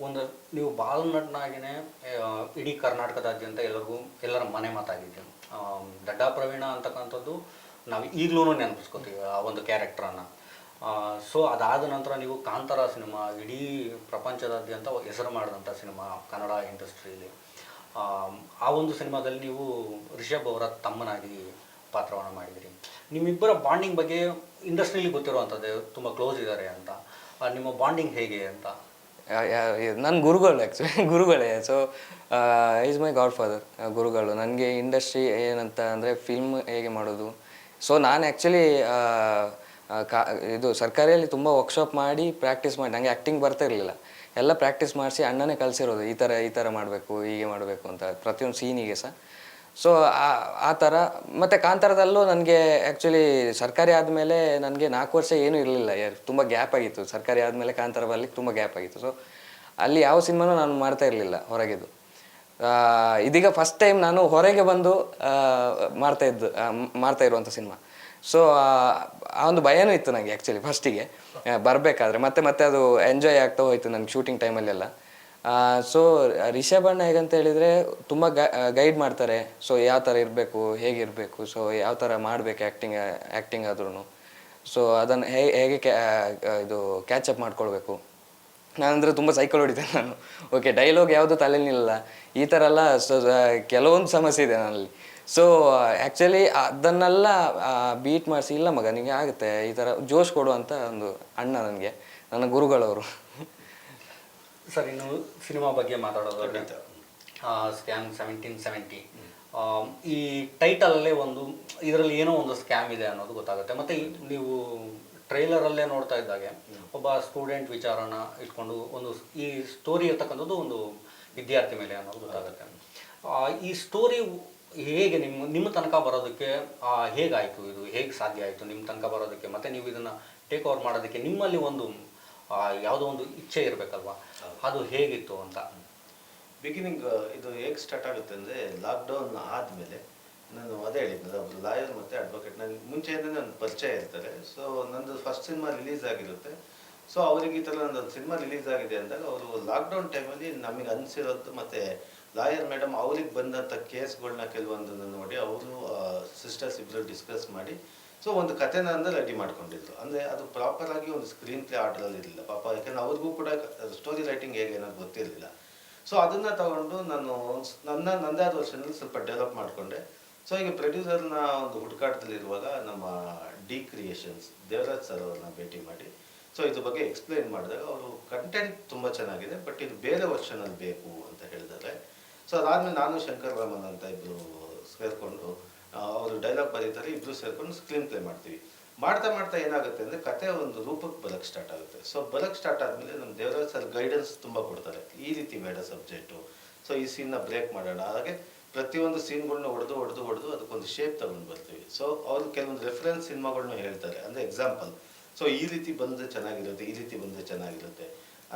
ಒಂದು ನೀವು ಬಾಲನಟನಾಗಿನೇ ಆ, ಇಡೀ ಕರ್ನಾಟಕದಾದ್ಯಂತ ಎಲ್ಲರಿಗೂ ಎಲ್ಲರ ಮನೆ ಮಾತಾಗಿದ್ದೆ. ಆ, ದಡ್ಡ ಪ್ರವೀಣ ಅಂತಕ್ಕಂಥದ್ದು ನಾವು ಈಗಲೂ ನೆನಪಿಸ್ಕೋತೀವಿ ಆ ಒಂದು ಕ್ಯಾರೆಕ್ಟ್ರನ್ನು ಸೊ ಅದಾದ ನಂತರ ನೀವು ಕಾಂತಾರ ಸಿನಿಮಾ, ಇಡೀ ಪ್ರಪಂಚದಾದ್ಯಂತ ಹೆಸರು ಮಾಡಿದಂಥ ಸಿನಿಮಾ, ಕನ್ನಡ ಇಂಡಸ್ಟ್ರಿಯಲ್ಲಿ. ಆ ಒಂದು ಸಿನಿಮಾದಲ್ಲಿ ನೀವು ರಿಷಬ್ ಅವರ ತಮ್ಮನಾಗಿ ಪಾತ್ರವನ್ನು ಮಾಡಿದಿರಿ. ನಿಮ್ಮಿಬ್ಬರ ಬಾಂಡಿಂಗ್ ಬಗ್ಗೆ ಇಂಡಸ್ಟ್ರಿಯಲ್ಲಿ ಗೊತ್ತಿರುವಂಥದ್ದೇ ತುಂಬ ಕ್ಲೋಸ್ ಇದ್ದಾರೆ ಅಂತ. ನಿಮ್ಮ ಬಾಂಡಿಂಗ್ ಹೇಗೆ ಅಂತ. ನನ್ನ ಗುರುಗಳು ಆ್ಯಕ್ಚುಲಿ ಗುರುಗಳೇ. So is my god father ಗುರುಗಳು. ನನಗೆ ಇಂಡಸ್ಟ್ರಿ ಏನಂತ ಅಂದರೆ ಫಿಲ್ಮ್ ಹೇಗೆ ಮಾಡೋದು. ಸೊ ನಾನು ಆ್ಯಕ್ಚುಲಿ ಕಾ, ಇದು ಸರ್ಕಾರಿಯಲ್ಲಿ ತುಂಬ ವರ್ಕ್ಶಾಪ್ ಮಾಡಿ ಪ್ರಾಕ್ಟೀಸ್ ಮಾಡಿ ನನಗೆ ಆ್ಯಕ್ಟಿಂಗ್ ಬರ್ತಾ ಇರಲಿಲ್ಲ. ಎಲ್ಲ ಪ್ರಾಕ್ಟೀಸ್ ಮಾಡಿಸಿ ಅಣ್ಣನೇ ಕಲಿಸಿರೋದು, ಈ ಥರ ಈ ಥರ ಮಾಡಬೇಕು, ಹೀಗೆ ಮಾಡಬೇಕು ಅಂತ ಪ್ರತಿಯೊಂದು ಸೀನಿಗೆ ಸಹ. ಸೊ ಆ ಥರ ಮತ್ತು ಕಾಂತಾರದಲ್ಲೂ ನನಗೆ ಆ್ಯಕ್ಚುಲಿ ಸರ್ಕಾರಿ ಆದಮೇಲೆ ನನಗೆ ನಾಲ್ಕು ವರ್ಷ ಏನೂ ಇರಲಿಲ್ಲ. ತುಂಬ ಗ್ಯಾಪ್ ಆಗಿತ್ತು. ಸರ್ಕಾರಿ ಆದಮೇಲೆ ಕಾಂತಾರ ಬರ್ಲಿಕ್ಕೆ ತುಂಬ ಗ್ಯಾಪ್ ಆಗಿತ್ತು. ಸೊ ಅಲ್ಲಿ ಯಾವ ಸಿನಿಮಾನೂ ನಾನು ಮಾಡ್ತಾ ಇರಲಿಲ್ಲ ಹೊರಗಿದ್ದು. ಇದೀಗ ಫಸ್ಟ್ ಟೈಮ್ ನಾನು ಹೊರಗೆ ಬಂದು ಮಾಡ್ತಾ ಇದ್ದು ಮಾಡ್ತಾ ಇರುವಂಥ ಸಿನಿಮಾ ಸೊ ಆ ಒಂದು ಭಯನೂ ಇತ್ತು ನನಗೆ ಆ್ಯಕ್ಚುಲಿ ಫಸ್ಟಿಗೆ ಬರಬೇಕಾದ್ರೆ. ಮತ್ತೆ ಮತ್ತೆ ಅದು ಎಂಜಾಯ್ ಆಗ್ತಾ ಹೋಯ್ತು ನನಗೆ ಶೂಟಿಂಗ್ ಟೈಮಲ್ಲೆಲ್ಲ ಸೊ ರಿಷಬ್ ಅಣ್ಣ ಹೇಗಂತ ಹೇಳಿದರೆ ತುಂಬ ಗೈಡ್ ಮಾಡ್ತಾರೆ. ಸೊ ಯಾವ ಥರ ಇರಬೇಕು ಹೇಗಿರಬೇಕು ಸೊ ಯಾವ ಥರ ಮಾಡಬೇಕು ಆ್ಯಕ್ಟಿಂಗ್ ಆ್ಯಕ್ಟಿಂಗ್ ಆದ್ರೂ ಸೊ ಅದನ್ನು ಹೇಗೆ ಹೇಗೆ ಕ್ಯಾ ಇದು ಕ್ಯಾಚಪ್ ಮಾಡ್ಕೊಳ್ಬೇಕು. ನಾನಂದರೆ ತುಂಬ ಸೈಕಲ್ ಹೊಡಿತೇನೆ ನಾನು. ಓಕೆ ಡೈಲಾಗ್ ಯಾವುದು ತಲೆನಿಲ್ಲ ನಿಲ್ಲ ಈ ಥರ ಎಲ್ಲ ಸೊ ಕೆಲವೊಂದು ಸಮಸ್ಯೆ ಇದೆ ನನ್ನಲ್ಲಿ. ಸೊ ಆ್ಯಕ್ಚುಲಿ ಅದನ್ನೆಲ್ಲ ಬೀಟ್ ಮಾಡಿಸಿ ಇಲ್ಲ ಮಗ ನಿಮಗೆ ಆಗುತ್ತೆ. ಈ ಥರ ಜೋಶ್ ಕೊಡುವಂಥ ಒಂದು ಅಣ್ಣ ನನಗೆ ನನ್ನ ಗುರುಗಳವರು. ಸರ್ ಇನ್ನು ಸಿನಿಮಾ ಬಗ್ಗೆ ಮಾತಾಡೋದು. ಸ್ಕ್ಯಾಮ್ ಸೆವೆಂಟೀನ್ ಸೆವೆಂಟಿ ಈ ಟೈಟಲಲ್ಲೇ ಒಂದು ಇದರಲ್ಲಿ ಏನೋ ಒಂದು ಸ್ಕ್ಯಾಮ್ ಇದೆ ಅನ್ನೋದು ಗೊತ್ತಾಗುತ್ತೆ. ಮತ್ತು ನೀವು ಟ್ರೈಲರಲ್ಲೇ ನೋಡ್ತಾ ಇದ್ದಾಗೆ ಒಬ್ಬ ಸ್ಟೂಡೆಂಟ್ ವಿಚಾರನ ಇಟ್ಕೊಂಡು ಒಂದು ಈ ಸ್ಟೋರಿ ಇರ್ತಕ್ಕಂಥದ್ದು ಒಂದು ವಿದ್ಯಾರ್ಥಿ ಮೇಲೆ ಅನ್ನೋದು ಗೊತ್ತಾಗುತ್ತೆ. ಆ, ಈ ಸ್ಟೋರಿ ಹೇಗೆ ನಿಮ್ಮ ನಿಮ್ಮ ತನಕ ಬರೋದಕ್ಕೆ ಹೇಗಾಯಿತು ಇದು? ಹೇಗೆ ಸಾಧ್ಯ ಆಯಿತು ನಿಮ್ಮ ತನಕ ಬರೋದಕ್ಕೆ? ಮತ್ತು ನೀವು ಇದನ್ನು ಟೇಕ್ ಓವರ್ ಮಾಡೋದಕ್ಕೆ ನಿಮ್ಮಲ್ಲಿ ಒಂದು ಯಾವುದೋ ಒಂದು ಇಚ್ಛೆ ಇರಬೇಕಲ್ವಾ? ಅದು ಹೇಗಿತ್ತು ಅಂತ? ಬಿಗಿನಿಂಗ್ ಇದು ಹೇಗೆ ಸ್ಟಾರ್ಟ್ ಆಗುತ್ತೆ ಅಂದರೆ ಲಾಕ್ಡೌನ್ ಆದಮೇಲೆ ನಾನು ಅದೇ ಹೇಳಿದ್ನಲ್ಲ ಒಬ್ಬರು ಲಾಯರ್ ಮತ್ತು ಅಡ್ವೊಕೇಟ್ ನನಗೆ ಮುಂಚೆಯಿಂದ ನನ್ನ ಪರಿಚಯ ಇರ್ತಾರೆ. ಸೊ ನಂದು ಫಸ್ಟ್ ಸಿನಿಮಾ ರಿಲೀಸ್ ಆಗಿರುತ್ತೆ. ಸೊ ಅವ್ರಿಗೆ ಈ ಥರ ನಂದು ಸಿನಿಮಾ ರಿಲೀಸ್ ಆಗಿದೆ ಅಂದಾಗ ಅವರು ಲಾಕ್ಡೌನ್ ಟೈಮಲ್ಲಿ ನಮಗೆ ಅನಿಸಿರೋದು ಮತ್ತು ಲಾಯರ್ ಮೇಡಮ್ ಅವ್ರಿಗೆ ಬಂದಂಥ ಕೇಸ್ಗಳನ್ನ ಕೆಲವೊಂದನ್ನು ನೋಡಿ ಅವರು ಸಿಸ್ಟರ್ಸ್ ಇಬ್ಬರು ಡಿಸ್ಕಸ್ ಮಾಡಿ, ಸೊ ಒಂದು ಕಥೆನ ಅಂದರೆ ರೆಡಿ ಮಾಡ್ಕೊಂಡಿದ್ರು. ಅಂದರೆ ಅದು ಪ್ರಾಪರ್ ಆಗಿ ಒಂದು ಸ್ಕ್ರೀನ್ ಪ್ಲೇ ಆರ್ಡ್ರಲ್ಲಿ ಇರಲಿಲ್ಲ. ಪಾಪ ಯಾಕಂದ್ರೆ ಅವ್ರಿಗೂ ಕೂಡ ಸ್ಟೋರಿ ರೈಟಿಂಗ್ ಹೇಗೆ ಅನ್ನೋದು ಗೊತ್ತಿರಲಿಲ್ಲ. ಸೊ ಅದನ್ನು ತಗೊಂಡು ನಾನು ನನ್ನ ನನ್ನ ಆದ ವರ್ಷದಲ್ಲಿ ಸ್ವಲ್ಪ ಡೆವಲಪ್ ಮಾಡಿಕೊಂಡೆ. ಸೊ ಈಗ ಪ್ರೊಡ್ಯೂಸರ್ನ ಒಂದು ಹುಡುಕಾಟದಲ್ಲಿರುವಾಗ ನಮ್ಮ ಡಿ ಕ್ರಿಯೇಷನ್ಸ್, ದೇವರಾಜ್ ಸರ್ ಅವ್ರನ್ನ ಭೇಟಿ ಮಾಡಿ. ಸೊ ಇದ್ರ ಬಗ್ಗೆ ಎಕ್ಸ್ಪ್ಲೈನ್ ಮಾಡಿದಾಗ ಅವರು ಕಂಟೆಂಟ್ ತುಂಬ ಚೆನ್ನಾಗಿದೆ, ಬಟ್ ಇದು ಬೇರೆ ವರ್ಷನಲ್ಲಿ ಬೇಕು ಸೊ ಅದಾದ್ಮೇಲೆ ನಾನು ಶಂಕರ್ ರಾಮನ್ ಅಂತ ಇಬ್ಬರು ಸೇರಿಕೊಂಡು ಅವರು ಡೈಲಾಗ್ ಬರೀತಾರೆ, ಇಬ್ರು ಸೇರ್ಕೊಂಡು ಸ್ಕ್ರೀನ್ ಪ್ಲೇ ಮಾಡ್ತೀವಿ. ಮಾಡ್ತಾ ಮಾಡ್ತಾ ಏನಾಗುತ್ತೆ ಅಂದರೆ ಕತೆ ಒಂದು ರೂಪಕ್ಕೆ ಬರೋಕ್ಕೆ ಸ್ಟಾರ್ಟ್ ಆಗುತ್ತೆ. ಸೊ ಬರೋಕ್ಕೆ ಸ್ಟಾರ್ಟ್ ಆದಮೇಲೆ ನಮ್ಮ ದೇವರಾಜ್ ಸರ್ ಗೈಡೆನ್ಸ್ ತುಂಬ ಕೊಡ್ತಾರೆ. ಈ ರೀತಿ ಬೇಡ ಸಬ್ಜೆಕ್ಟು ಸೊ ಈ ಸೀನ್ನ ಬ್ರೇಕ್ ಮಾಡೋಣ. ಹಾಗೆ ಪ್ರತಿಯೊಂದು ಸೀನ್ಗಳನ್ನ ಹೊಡೆದು ಹೊಡೆದು ಹೊಡೆದು ಅದಕ್ಕೊಂದು ಶೇಪ್ ತಗೊಂಡು ಬರ್ತೀವಿ. ಸೊ ಅವ್ರು ಕೆಲವೊಂದು ರೆಫರೆನ್ಸ್ ಸಿನಿಮಾಗಳನ್ನೂ ಹೇಳ್ತಾರೆ. ಅಂದರೆ ಎಕ್ಸಾಂಪಲ್ ಸೊ ಈ ರೀತಿ ಬಂದರೆ ಚೆನ್ನಾಗಿರುತ್ತೆ, ಈ ರೀತಿ ಬಂದರೆ ಚೆನ್ನಾಗಿರುತ್ತೆ.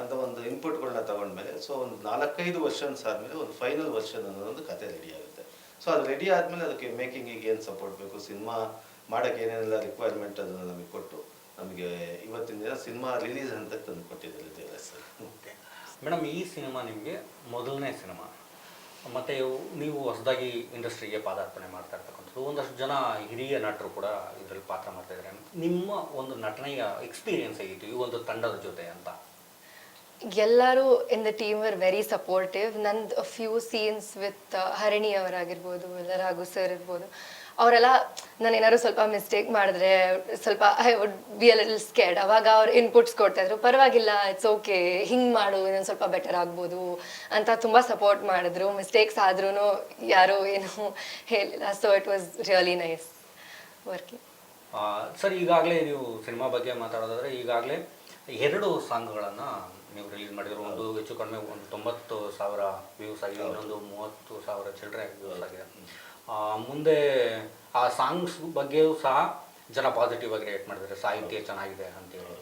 ಅಂತ ಒಂದು ಇನ್ಪುಟ್ಗಳನ್ನ ತಗೊಂಡ್ಮೇಲೆ ಸೊ ಒಂದು ನಾಲ್ಕೈದು ವರ್ಷನ್ಸ್ ಆದಮೇಲೆ ಒಂದು ಫೈನಲ್ ವರ್ಷನ್ ಅನ್ನೋ ಒಂದು ಕತೆ ರೆಡಿ ಆಗುತ್ತೆ. ಸೊ ಅದು ರೆಡಿ ಆದಮೇಲೆ ಅದಕ್ಕೆ ಮೇಕಿಂಗಿಗೆ ಏನು ಸಪೋರ್ಟ್ ಬೇಕು? ಸಿನಿಮಾ ಮಾಡೋಕ್ಕೆ ಏನೇನೆಲ್ಲ ರಿಕ್ವೈರ್ಮೆಂಟ್ ಅದನ್ನು ನಮಗೆ ಕೊಟ್ಟು, ನಮಗೆ ಇವತ್ತಿನ ದಿನ ಸಿನಿಮಾ ರಿಲೀಸ್ ಅಂತ ತಂದು ಕೊಟ್ಟಿದ್ದಾರೆ ದೇವರ ಸರ್ ಮೇಡಮ್, ಈ ಸಿನಿಮಾ ನಿಮಗೆ ಮೊದಲನೇ ಸಿನಿಮಾ. ಮತ್ತು ನೀವು ಹೊಸದಾಗಿ ಇಂಡಸ್ಟ್ರಿಗೆ ಪಾದಾರ್ಪಣೆ ಮಾಡ್ತಾ ಇರ್ತಕ್ಕಂಥದ್ದು, ಒಂದಷ್ಟು ಜನ ಹಿರಿಯ ನಟರು ಕೂಡ ಇದರಲ್ಲಿ ಪಾತ್ರ ಮಾಡ್ತಾ ಇದ್ದಾರೆ. ನಿಮ್ಮ ಒಂದು ನಟನೆಯ ಎಕ್ಸ್ಪೀರಿಯನ್ಸ್ ಆಗಿತ್ತು ಈ ಒಂದು ತಂಡದ ಜೊತೆ ಅಂತ. ಎಲ್ಲರೂ in the team are very supportive ನಂದು ಫ್ಯೂ ಸೀನ್ಸ್ ವಿತ್ ಹರಿಣಿ ಅವರಾಗಿರ್ಬೋದು ಇಲ್ಲ ರಾಘು ಸರ್ ಇರ್ಬೋದು. ಅವರೆಲ್ಲ ನಾನು ಏನಾದ್ರು ಸ್ವಲ್ಪ ಮಿಸ್ಟೇಕ್ ಮಾಡಿದ್ರೆ ಸ್ವಲ್ಪ I would be a little scared ಅವಾಗ ಅವ್ರು ಇನ್ಪುಟ್ಸ್ ಕೊಡ್ತಾ ಇದ್ರು. ಪರವಾಗಿಲ್ಲ ಇಟ್ಸ್ ಓಕೆ ಹಿಂಗ್ ಮಾಡು, ಇನ್ನೊಂದು ಸ್ವಲ್ಪ ಬೆಟರ್ ಆಗ್ಬೋದು ಅಂತ ತುಂಬ ಸಪೋರ್ಟ್ ಮಾಡಿದ್ರು. ಮಿಸ್ಟೇಕ್ಸ್ ಆದ್ರೂ ಯಾರೂ ಏನು ಹೇಳಿಲ್ಲ. So it was really nice working sir, ಈಗಾಗಲೇ ನೀವು ಸಿನಿಮಾ ಬಗ್ಗೆ ಮಾತಾಡೋದಾದ್ರೆ ಈಗಾಗಲೇ ಎರಡು ಸಾಂಗ್ಗಳನ್ನು ನೀವು ರಿಲೀಸ್ ಮಾಡಿದ್ರು. ಒಂದು ಹೆಚ್ಚು ಕಡಿಮೆ ಒಂದು ತೊಂಬತ್ತು ಸಾವಿರ ವ್ಯೂಸ್ ಆಗಿದೆ ಇನ್ನೊಂದು ಮೂವತ್ತು ಸಾವಿರ ಚಿಲ್ಲರೆ ವ್ಯೂಸ್ ಆಗಿದೆ. ಮುಂದೆ ಆ ಸಾಂಗ್ಸ್ ಬಗ್ಗೆಯೂ ಸಹ ಜನ ಪಾಸಿಟಿವ್ ಆಗಿ ರಿಯಾಕ್ಟ್ ಮಾಡಿದ್ದಾರೆ. ಸಾಹಿತ್ಯ ಚೆನ್ನಾಗಿದೆ ಅಂತೇಳಿ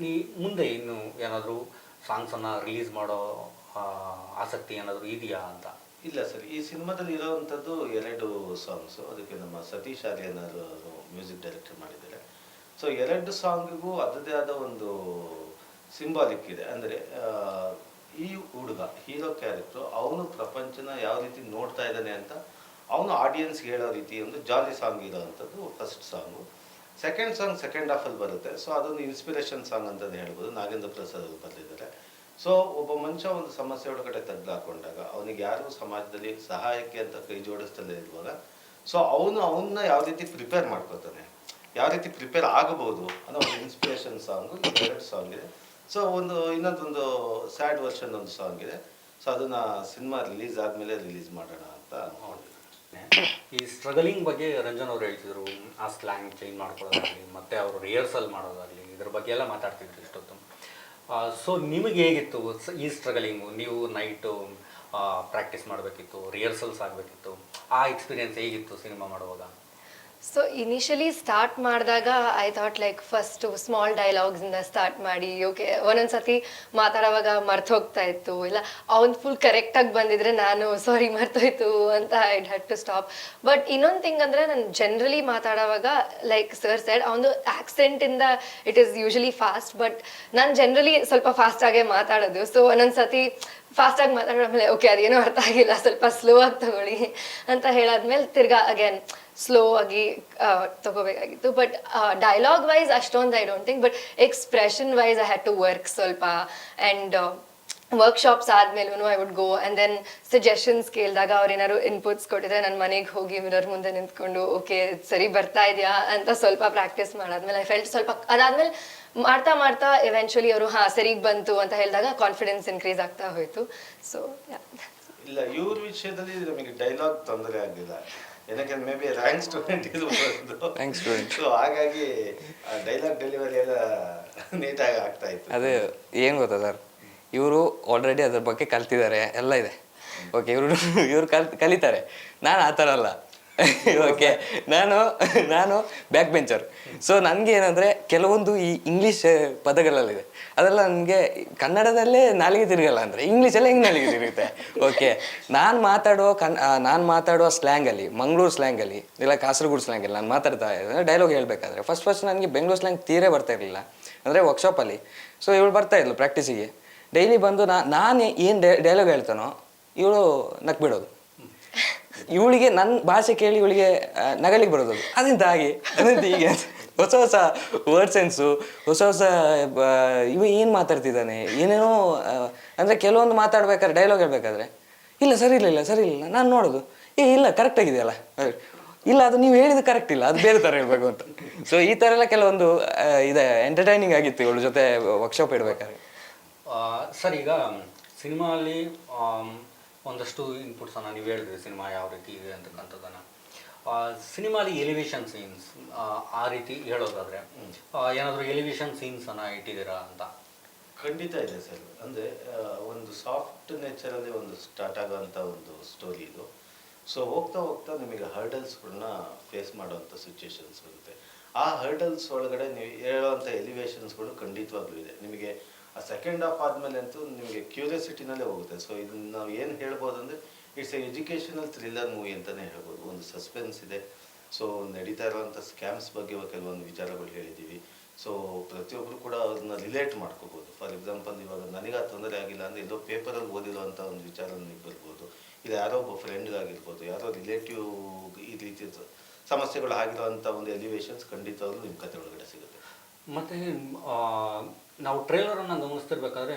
ನೀ ಈ ಮುಂದೆ ಇನ್ನು ಏನಾದರೂ ಸಾಂಗ್ಸನ್ನು ರಿಲೀಸ್ ಮಾಡೋ ಆಸಕ್ತಿ ಏನಾದರೂ ಇದೆಯಾ ಅಂತ? ಇಲ್ಲ ಸರ್. ಈ ಸಿನಿಮಾದಲ್ಲಿ ಇರೋವಂಥದ್ದು ಎರಡು ಸಾಂಗ್ಸು ಅದಕ್ಕೆ ನಮ್ಮ ಸತೀಶ್ ಆರ್ಯನರ್ ಅವರು ಮ್ಯೂಸಿಕ್ ಡೈರೆಕ್ಟರ್ ಮಾಡಿದ್ದಾರೆ. ಸೊ ಎರಡು ಸಾಂಗಿಗೂ ಅದರದೇ ಆದ ಒಂದು ಸಿಂಬಾಲಿಕ್ ಇದೆ ಅಂದರೆ ಈ ಹುಡುಗ ಹೀರೋ ಕ್ಯಾರೆಕ್ಟ್ರು ಅವನು ಪ್ರಪಂಚನ ಯಾವ ರೀತಿ ನೋಡ್ತಾ ಇದ್ದಾನೆ ಅಂತ ಅವನು ಆಡಿಯನ್ಸ್ಗೆ ಹೇಳೋ ರೀತಿ ಒಂದು jolly song ಇರೋವಂಥದ್ದು first song second song second ಹಾಫಲ್ಲಿ ಬರುತ್ತೆ. ಸೊ ಅದೊಂದು ಇನ್ಸ್ಪಿರೇಷನ್ ಸಾಂಗ್ ಅಂತಲೇ ಹೇಳ್ಬೋದು. ನಾಗೇಂದ್ರ ಪ್ರಸಾದ್ ಅವರು ಬರೆದಿದ್ದಾರೆ. ಸೊ ಒಬ್ಬ ಮನುಷ್ಯ ಒಂದು ಸಮಸ್ಯೆ ಒಳಗಡೆ ತಗ್ಲಾಕೊಂಡಾಗ ಅವನಿಗೆ ಯಾರು ಸಮಾಜದಲ್ಲಿ ಸಹಾಯಕ್ಕೆ ಅಂತ ಕೈ ಜೋಡಿಸ್ತಲೇ ಇರುವಾಗ ಸೊ ಅವನು ಅವನ್ನ ಯಾವ ರೀತಿ ಪ್ರಿಪೇರ್ ಮಾಡ್ಕೋತಾನೆ, ಯಾವ ರೀತಿ ಪ್ರಿಪೇರ್ ಆಗಬಹುದು ಅನ್ನೋ ಒಂದು ಇನ್ಸ್ಪಿರೇಷನ್ ಸಾಂಗು ಸಾಂಗ್ ಇದೆ. ಸೊ ಒಂದು, ಇನ್ನೊಂದೊಂದು ಸ್ಯಾಡ್ ವರ್ಷನ್ ಒಂದು ಸಾಂಗ್ ಇದೆ. ಸೊ ಅದನ್ನ ಸಿನಿಮಾ ರಿಲೀಸ್ ಆದಮೇಲೆ ರಿಲೀಸ್ ಮಾಡೋಣ ಅಂತ ಈ ಸ್ಟ್ರಗಲಿಂಗ್ ಬಗ್ಗೆ ರಂಜನ್ ಅವ್ರು ಹೇಳ್ತಿದ್ರು, ಆ ಸ್ಲ್ಯಾಂಗ್ ಚೇಂಜ್ ಮಾಡ್ಕೊಳ್ಳೋದಾಗಲಿ, ಮತ್ತೆ ಅವರು ರಿಹರ್ಸಲ್ ಮಾಡೋದಾಗಲಿ, ಇದ್ರ ಬಗ್ಗೆ ಎಲ್ಲ ಮಾತಾಡ್ತಿದ್ರು ಇಷ್ಟೊತ್ತು. ಸೊ ನಿಮಗೆ ಹೇಗಿತ್ತು ಈ ಸ್ಟ್ರಗಲಿಂಗು ನೀವು ನೈಟು ಪ್ರಾಕ್ಟೀಸ್ ಮಾಡಬೇಕಿತ್ತು ರಿಹರ್ಸಲ್ಸ್ ಆಗಬೇಕಿತ್ತು, ಆ ಎಕ್ಸ್ಪೀರಿಯನ್ಸ್ ಹೇಗಿತ್ತು ಸಿನಿಮಾ ಮಾಡುವಾಗ? ಸೊ ಇನಿಷಿಯಲಿ ಸ್ಟಾರ್ಟ್ ಮಾಡಿದಾಗ I thought like first small dialogues ಇಂದ ಸ್ಟಾರ್ಟ್ ಮಾಡಿ ಓಕೆ ಒಂದೊಂದ್ಸತಿ ಮಾತಾಡೋವಾಗ ಮರ್ತು ಹೋಗ್ತಾ ಇತ್ತು. ಇಲ್ಲ, ಅವ್ನು ಫುಲ್ ಕರೆಕ್ಟಾಗಿ ಬಂದಿದ್ರೆ ನಾನು ಸಾರಿ ಮರ್ತೋಯ್ತು ಅಂತ I had to stop but ಇನ್ನೊಂದ್ ಥಿಂಗ್ ಅಂದ್ರೆ, ನಾನು ಜನರಲಿ ಮಾತಾಡೋವಾಗ ಲೈಕ್ ಸರ್ ಸೈಡ್ ಅವನು ಆಕ್ಸೆಂಟಿಂದ it is usually fast but ನಾನು ಜನರಲಿ ಸ್ವಲ್ಪ ಫಾಸ್ಟ್ ಆಗೇ ಮಾತಾಡೋದು. ಸೊ ಒಂದೊಂದ್ಸತಿ ಫಾಸ್ಟಾಗಿ ಮಾತಾಡೋದ್ಮೇಲೆ ಓಕೆ ಅದೇನೋ ಅರ್ಥ ಆಗಿಲ್ಲ, ಸ್ವಲ್ಪ ಸ್ಲೋ ಆಗಿ ತಗೊಳ್ಳಿ ಅಂತ ಹೇಳಾದ್ಮೇಲೆ ತಿರ್ಗಾ ಅಗೇನ್ ಸ್ಲೋ ಆಗಿ ತಗೋಬೇಕಾಗಿತ್ತು. ಬಟ್ ಡೈಲಾಗ್ ವೈಸ್ ಅಷ್ಟೊಂದು I don't think but expression wise I had to work ಸ್ವಲ್ಪ. And workshops ಆದ್ಮೇಲೂ I would go and then suggestions ಕೇಳಿದಾಗ ಅವ್ರೇನಾದ್ರು ಇನ್ಪುಟ್ಸ್ ಕೊಟ್ಟಿದ್ರೆ ನನ್ನ ಮನೆಗೆ ಹೋಗಿ ಮಿರರ್ ಮುಂದೆ ನಿಂತ್ಕೊಂಡು ಓಕೆ ಸರಿ ಬರ್ತಾ ಇದೆಯಾ? ಅಂತ ಸ್ವಲ್ಪ ಪ್ರಾಕ್ಟೀಸ್ ಮಾಡಾದ್ಮೇಲೆ ಐ ಫೆಲ್ಟ್ ಸ್ವಲ್ಪ ಅದಾದ್ಮೇಲೆ ಮಾಡ್ತಾ ಮಾಡ್ತಾ ಇವೆಂಚುಲಿ ಅವರು ಹಾ ಸರಿಗ್ ಬಂತು ಅಂತ ಹೇಳಿದಾಗ ಕಾನ್ಫಿಡೆನ್ಸ್ ಇನ್ಕ್ರೀಸ್ ಆಗ್ತಾ ಹೋಯ್ತು. ಸೊ ಇಲ್ಲ ಇವ್ರ ವಿಷಯದಲ್ಲಿ ನಮಗೆ ಡೈಲಾಗ್ ತೊಂದರೆ ಆಗಿಲ್ಲ ಏನಕ್ಕೆ ಮೇ ಬಿ ರ್ಯಾಂಕ್ ಸ್ಟೂಡೆಂಟ್ ಇದು Rank ಸ್ಟೂಡೆಂಟ್ ಸೊ ಹಾಗಾಗಿ ಡೈಲಾಗ್ ಡೆಲಿವರಿ ಎಲ್ಲ ನೀಟಾಗಿ ಆಗ್ತಾ ಇತ್ತು. ಅದೇ ಏನು ಗೊತ್ತಾ ಸರ್? ಇವರು ಆಲ್ರೆಡಿ ಅದ್ರ ಬಗ್ಗೆ ಕಲ್ತಿದ್ದಾರೆ ಎಲ್ಲ ಇದೆ. ಓಕೆ ಇವರು ಇವ್ರು ಕಲ್ ಕಲಿತಾರೆ. ನಾನು ಆ ಥರ ಅಲ್ಲ. ಓಕೆ ನಾನು ನಾನು ಬ್ಯಾಕ್ ಬೆಂಚರ್ ಸೊ ನನಗೆ ಏನಂದರೆ ಕೆಲವೊಂದು ಈ ಇಂಗ್ಲೀಷ್ ಪದಗಳಲ್ಲಿದೆ. ಅದೆಲ್ಲ ನನಗೆ ಕನ್ನಡದಲ್ಲೇ ನಾಲಿಗೆ ತಿರುಗಲ್ಲ ಅಂದರೆ ಇಂಗ್ಲೀಷಲ್ಲೇ ಹೆಂಗೆ ನಾಲಿಗೆ ತಿರುಗುತ್ತೆ? ಓಕೆ ನಾನು ಮಾತಾಡೋ ಕನ್ ನಾನು ಮಾತಾಡೋ ಸ್ಲ್ಯಾಂಗಲ್ಲಿ ಮಂಗಳೂರು ಸ್ಲ್ಯಾಂಗಲ್ಲಿ ಇಲ್ಲ ಕಾಸರಗೋಡು ಸ್ಲ್ಯಾಂಗಲ್ಲಿ ನಾನು ಮಾತಾಡ್ತಾ ಇದ್ದೆ ಡೈಲಾಗ್ ಹೇಳಬೇಕಾದ್ರೆ. ಫಸ್ಟ್ ಫಸ್ಟ್ ನನಗೆ ಬೆಂಗಳೂರು ಸ್ಲ್ಯಾಂಗ್ ತೀರೇ ಬರ್ತಾ ಇರಲಿಲ್ಲ. ಅಂದರೆ ವರ್ಕ್ಶಾಪಲ್ಲಿ ಸೊ ಇವಳು ಬರ್ತಾ ಇದ್ಲು ಪ್ರಾಕ್ಟೀಸಿಗೆ ಡೈಲಿ ಬಂದು ನಾನು ಏನು ಡೈಲಾಗ್ ಹೇಳ್ತಾನೋ, ಇವಳು ನಕ್ಬಿಡೋದು. ಇವಳಿಗೆ ನನ್ನ ಭಾಷೆ ಕೇಳಿ ಇವಳಿಗೆ ನಗಲಿಗೆ ಬರೋದು ಅದು. ಅದೆಂತ ಹಾಗೆ. ಅದಂತ ಹೀಗೆ. ಹೊಸ ಹೊಸ ವರ್ಡ್ ಸೆನ್ಸು ಹೊಸ ಹೊಸ ಇವ ಏನು ಮಾತಾಡ್ತಿದ್ದಾನೆ? ಏನೇನೋ ಅಂದರೆ ಕೆಲವೊಂದು ಮಾತಾಡ್ಬೇಕಾದ್ರೆ ಡೈಲಾಗ್ ಹೇಳ್ಬೇಕಾದ್ರೆ. ಇಲ್ಲ, ಸರಿ ಇಲ್ಲ ಇಲ್ಲ, ಸರಿ ಇಲ್ಲ, ನಾನು ನೋಡೋದು. ಏ, ಇಲ್ಲ ಕರೆಕ್ಟ್ ಆಗಿದೆಯಲ್ಲ? ಇಲ್ಲ, ಅದು ನೀವು ಹೇಳಿದ್ದು ಕರೆಕ್ಟ್ ಇಲ್ಲ, ಅದು ಬೇರೆ ಥರ ಹೇಳ್ಬೇಕು ಅಂತ. ಸೊ ಈ ಥರ ಎಲ್ಲ ಕೆಲವೊಂದು ಇದೆ ಎಂಟರ್ಟೈನಿಂಗ್ ಆಗಿತ್ತು ಇವಳ ಜೊತೆ ವರ್ಕ್ಶಾಪ್ ಇಡ್ಬೇಕಾದ್ರೆ. ಸರ್, ಈಗ, ಸಿನಿಮಾಲ್ಲಿ ಒಂದಷ್ಟು ಇನ್ಪುಟ್ಸನ್ನು ನೀವು ಹೇಳಿದ್ರಿ, ಸಿನಿಮಾ ಯಾವ ರೀತಿ ಇದೆ ಅಂತಕ್ಕಂಥದ್ದನ್ನು ಸಿನಿಮಾಲಿ ಎಲಿವೇಶನ್ ಸೀನ್ಸ್ ಆ ರೀತಿ ಹೇಳೋದಾದ್ರೆ ಏನಾದರೂ ಎಲಿವೇಶನ್ ಸೀನ್ಸನ್ನು ಇಟ್ಟಿದ್ದೀರಾ ಅಂತ? ಖಂಡಿತ ಇದೆ ಸರ್. ಅಂದರೆ ಒಂದು ಸಾಫ್ಟ್ ನೇಚರಲ್ಲಿ ಒಂದು ಸ್ಟಾರ್ಟ್ ಆಗೋವಂಥ ಒಂದು ಸ್ಟೋರಿ ಇದು. ಸೊ ಹೋಗ್ತಾ ಹೋಗ್ತಾ ನಿಮಗೆ ಹರ್ಡಲ್ಸ್ಗಳನ್ನ ಫೇಸ್ ಮಾಡುವಂಥ ಸಿಚುಯೇಷನ್ಸ್ ಬರುತ್ತೆ. ಆ ಹರ್ಡಲ್ಸ್ ಒಳಗಡೆ ನೀವು ಹೇಳುವಂಥ ಎಲಿವೇಶನ್ಸ್ಗಳು ಖಂಡಿತವಾಗ್ಲೂ ಇದೆ. ನಿಮಗೆ ಆ ಸೆಕೆಂಡ್ ಹಾಫ್ ಆದಮೇಲೆ ಅಂತೂ ನಿಮಗೆ ಕ್ಯೂರಿಯಾಸಿಟಿನಲ್ಲೇ ಹೋಗುತ್ತೆ. ಸೊ ಇದನ್ನ ನಾವು ಏನು ಹೇಳ್ಬೋದು ಅಂದರೆ it's a educational thriller movie ಅಂತಲೇ ಹೇಳ್ಬೋದು. ಒಂದು ಸಸ್ಪೆನ್ಸ್ ಇದೆ. ಸೊ ನಡೀತಾ ಇರೋವಂಥ ಸ್ಕ್ಯಾಮ್ಸ್ ಬಗ್ಗೆ ಕೆಲವೊಂದು ವಿಚಾರಗಳು ಹೇಳಿದ್ದೀವಿ. ಸೊ ಪ್ರತಿಯೊಬ್ಬರು ಕೂಡ ಅದನ್ನ ರಿಲೇಟ್ ಮಾಡ್ಕೋಬೋದು. ಫಾರ್ ಎಕ್ಸಾಂಪಲ್ ಇವಾಗ ನನಗೆ ಆ ತೊಂದರೆ ಆಗಿಲ್ಲ ಅಂದರೆ ಎಲ್ಲೋ ಪೇಪರಲ್ಲಿ ಓದಿರೋವಂಥ ಒಂದು ವಿಚಾರ ನಿಮಗೆ ಬರ್ಬೋದು. ಇದು ಯಾರೋ ಒಬ್ಬ ಫ್ರೆಂಡ್ಗಾಗಿರ್ಬೋದು ಯಾರೋ ರಿಲೇಟಿವ್ ಈ ರೀತಿ ಸಮಸ್ಯೆಗಳು ಆಗಿರುವಂಥ ಒಂದು ಎಲಿವೇಶನ್ಸ್ ಖಂಡಿತವಾಗ್ಲೂ ನಿಮ್ಮ ಕತೆ ಒಳಗಡೆ ಸಿಗುತ್ತೆ. ಮತ್ತು ನಾವು ಟ್ರೇಲರನ್ನು ಗಮನಿಸ್ತಿರ್ಬೇಕಾದ್ರೆ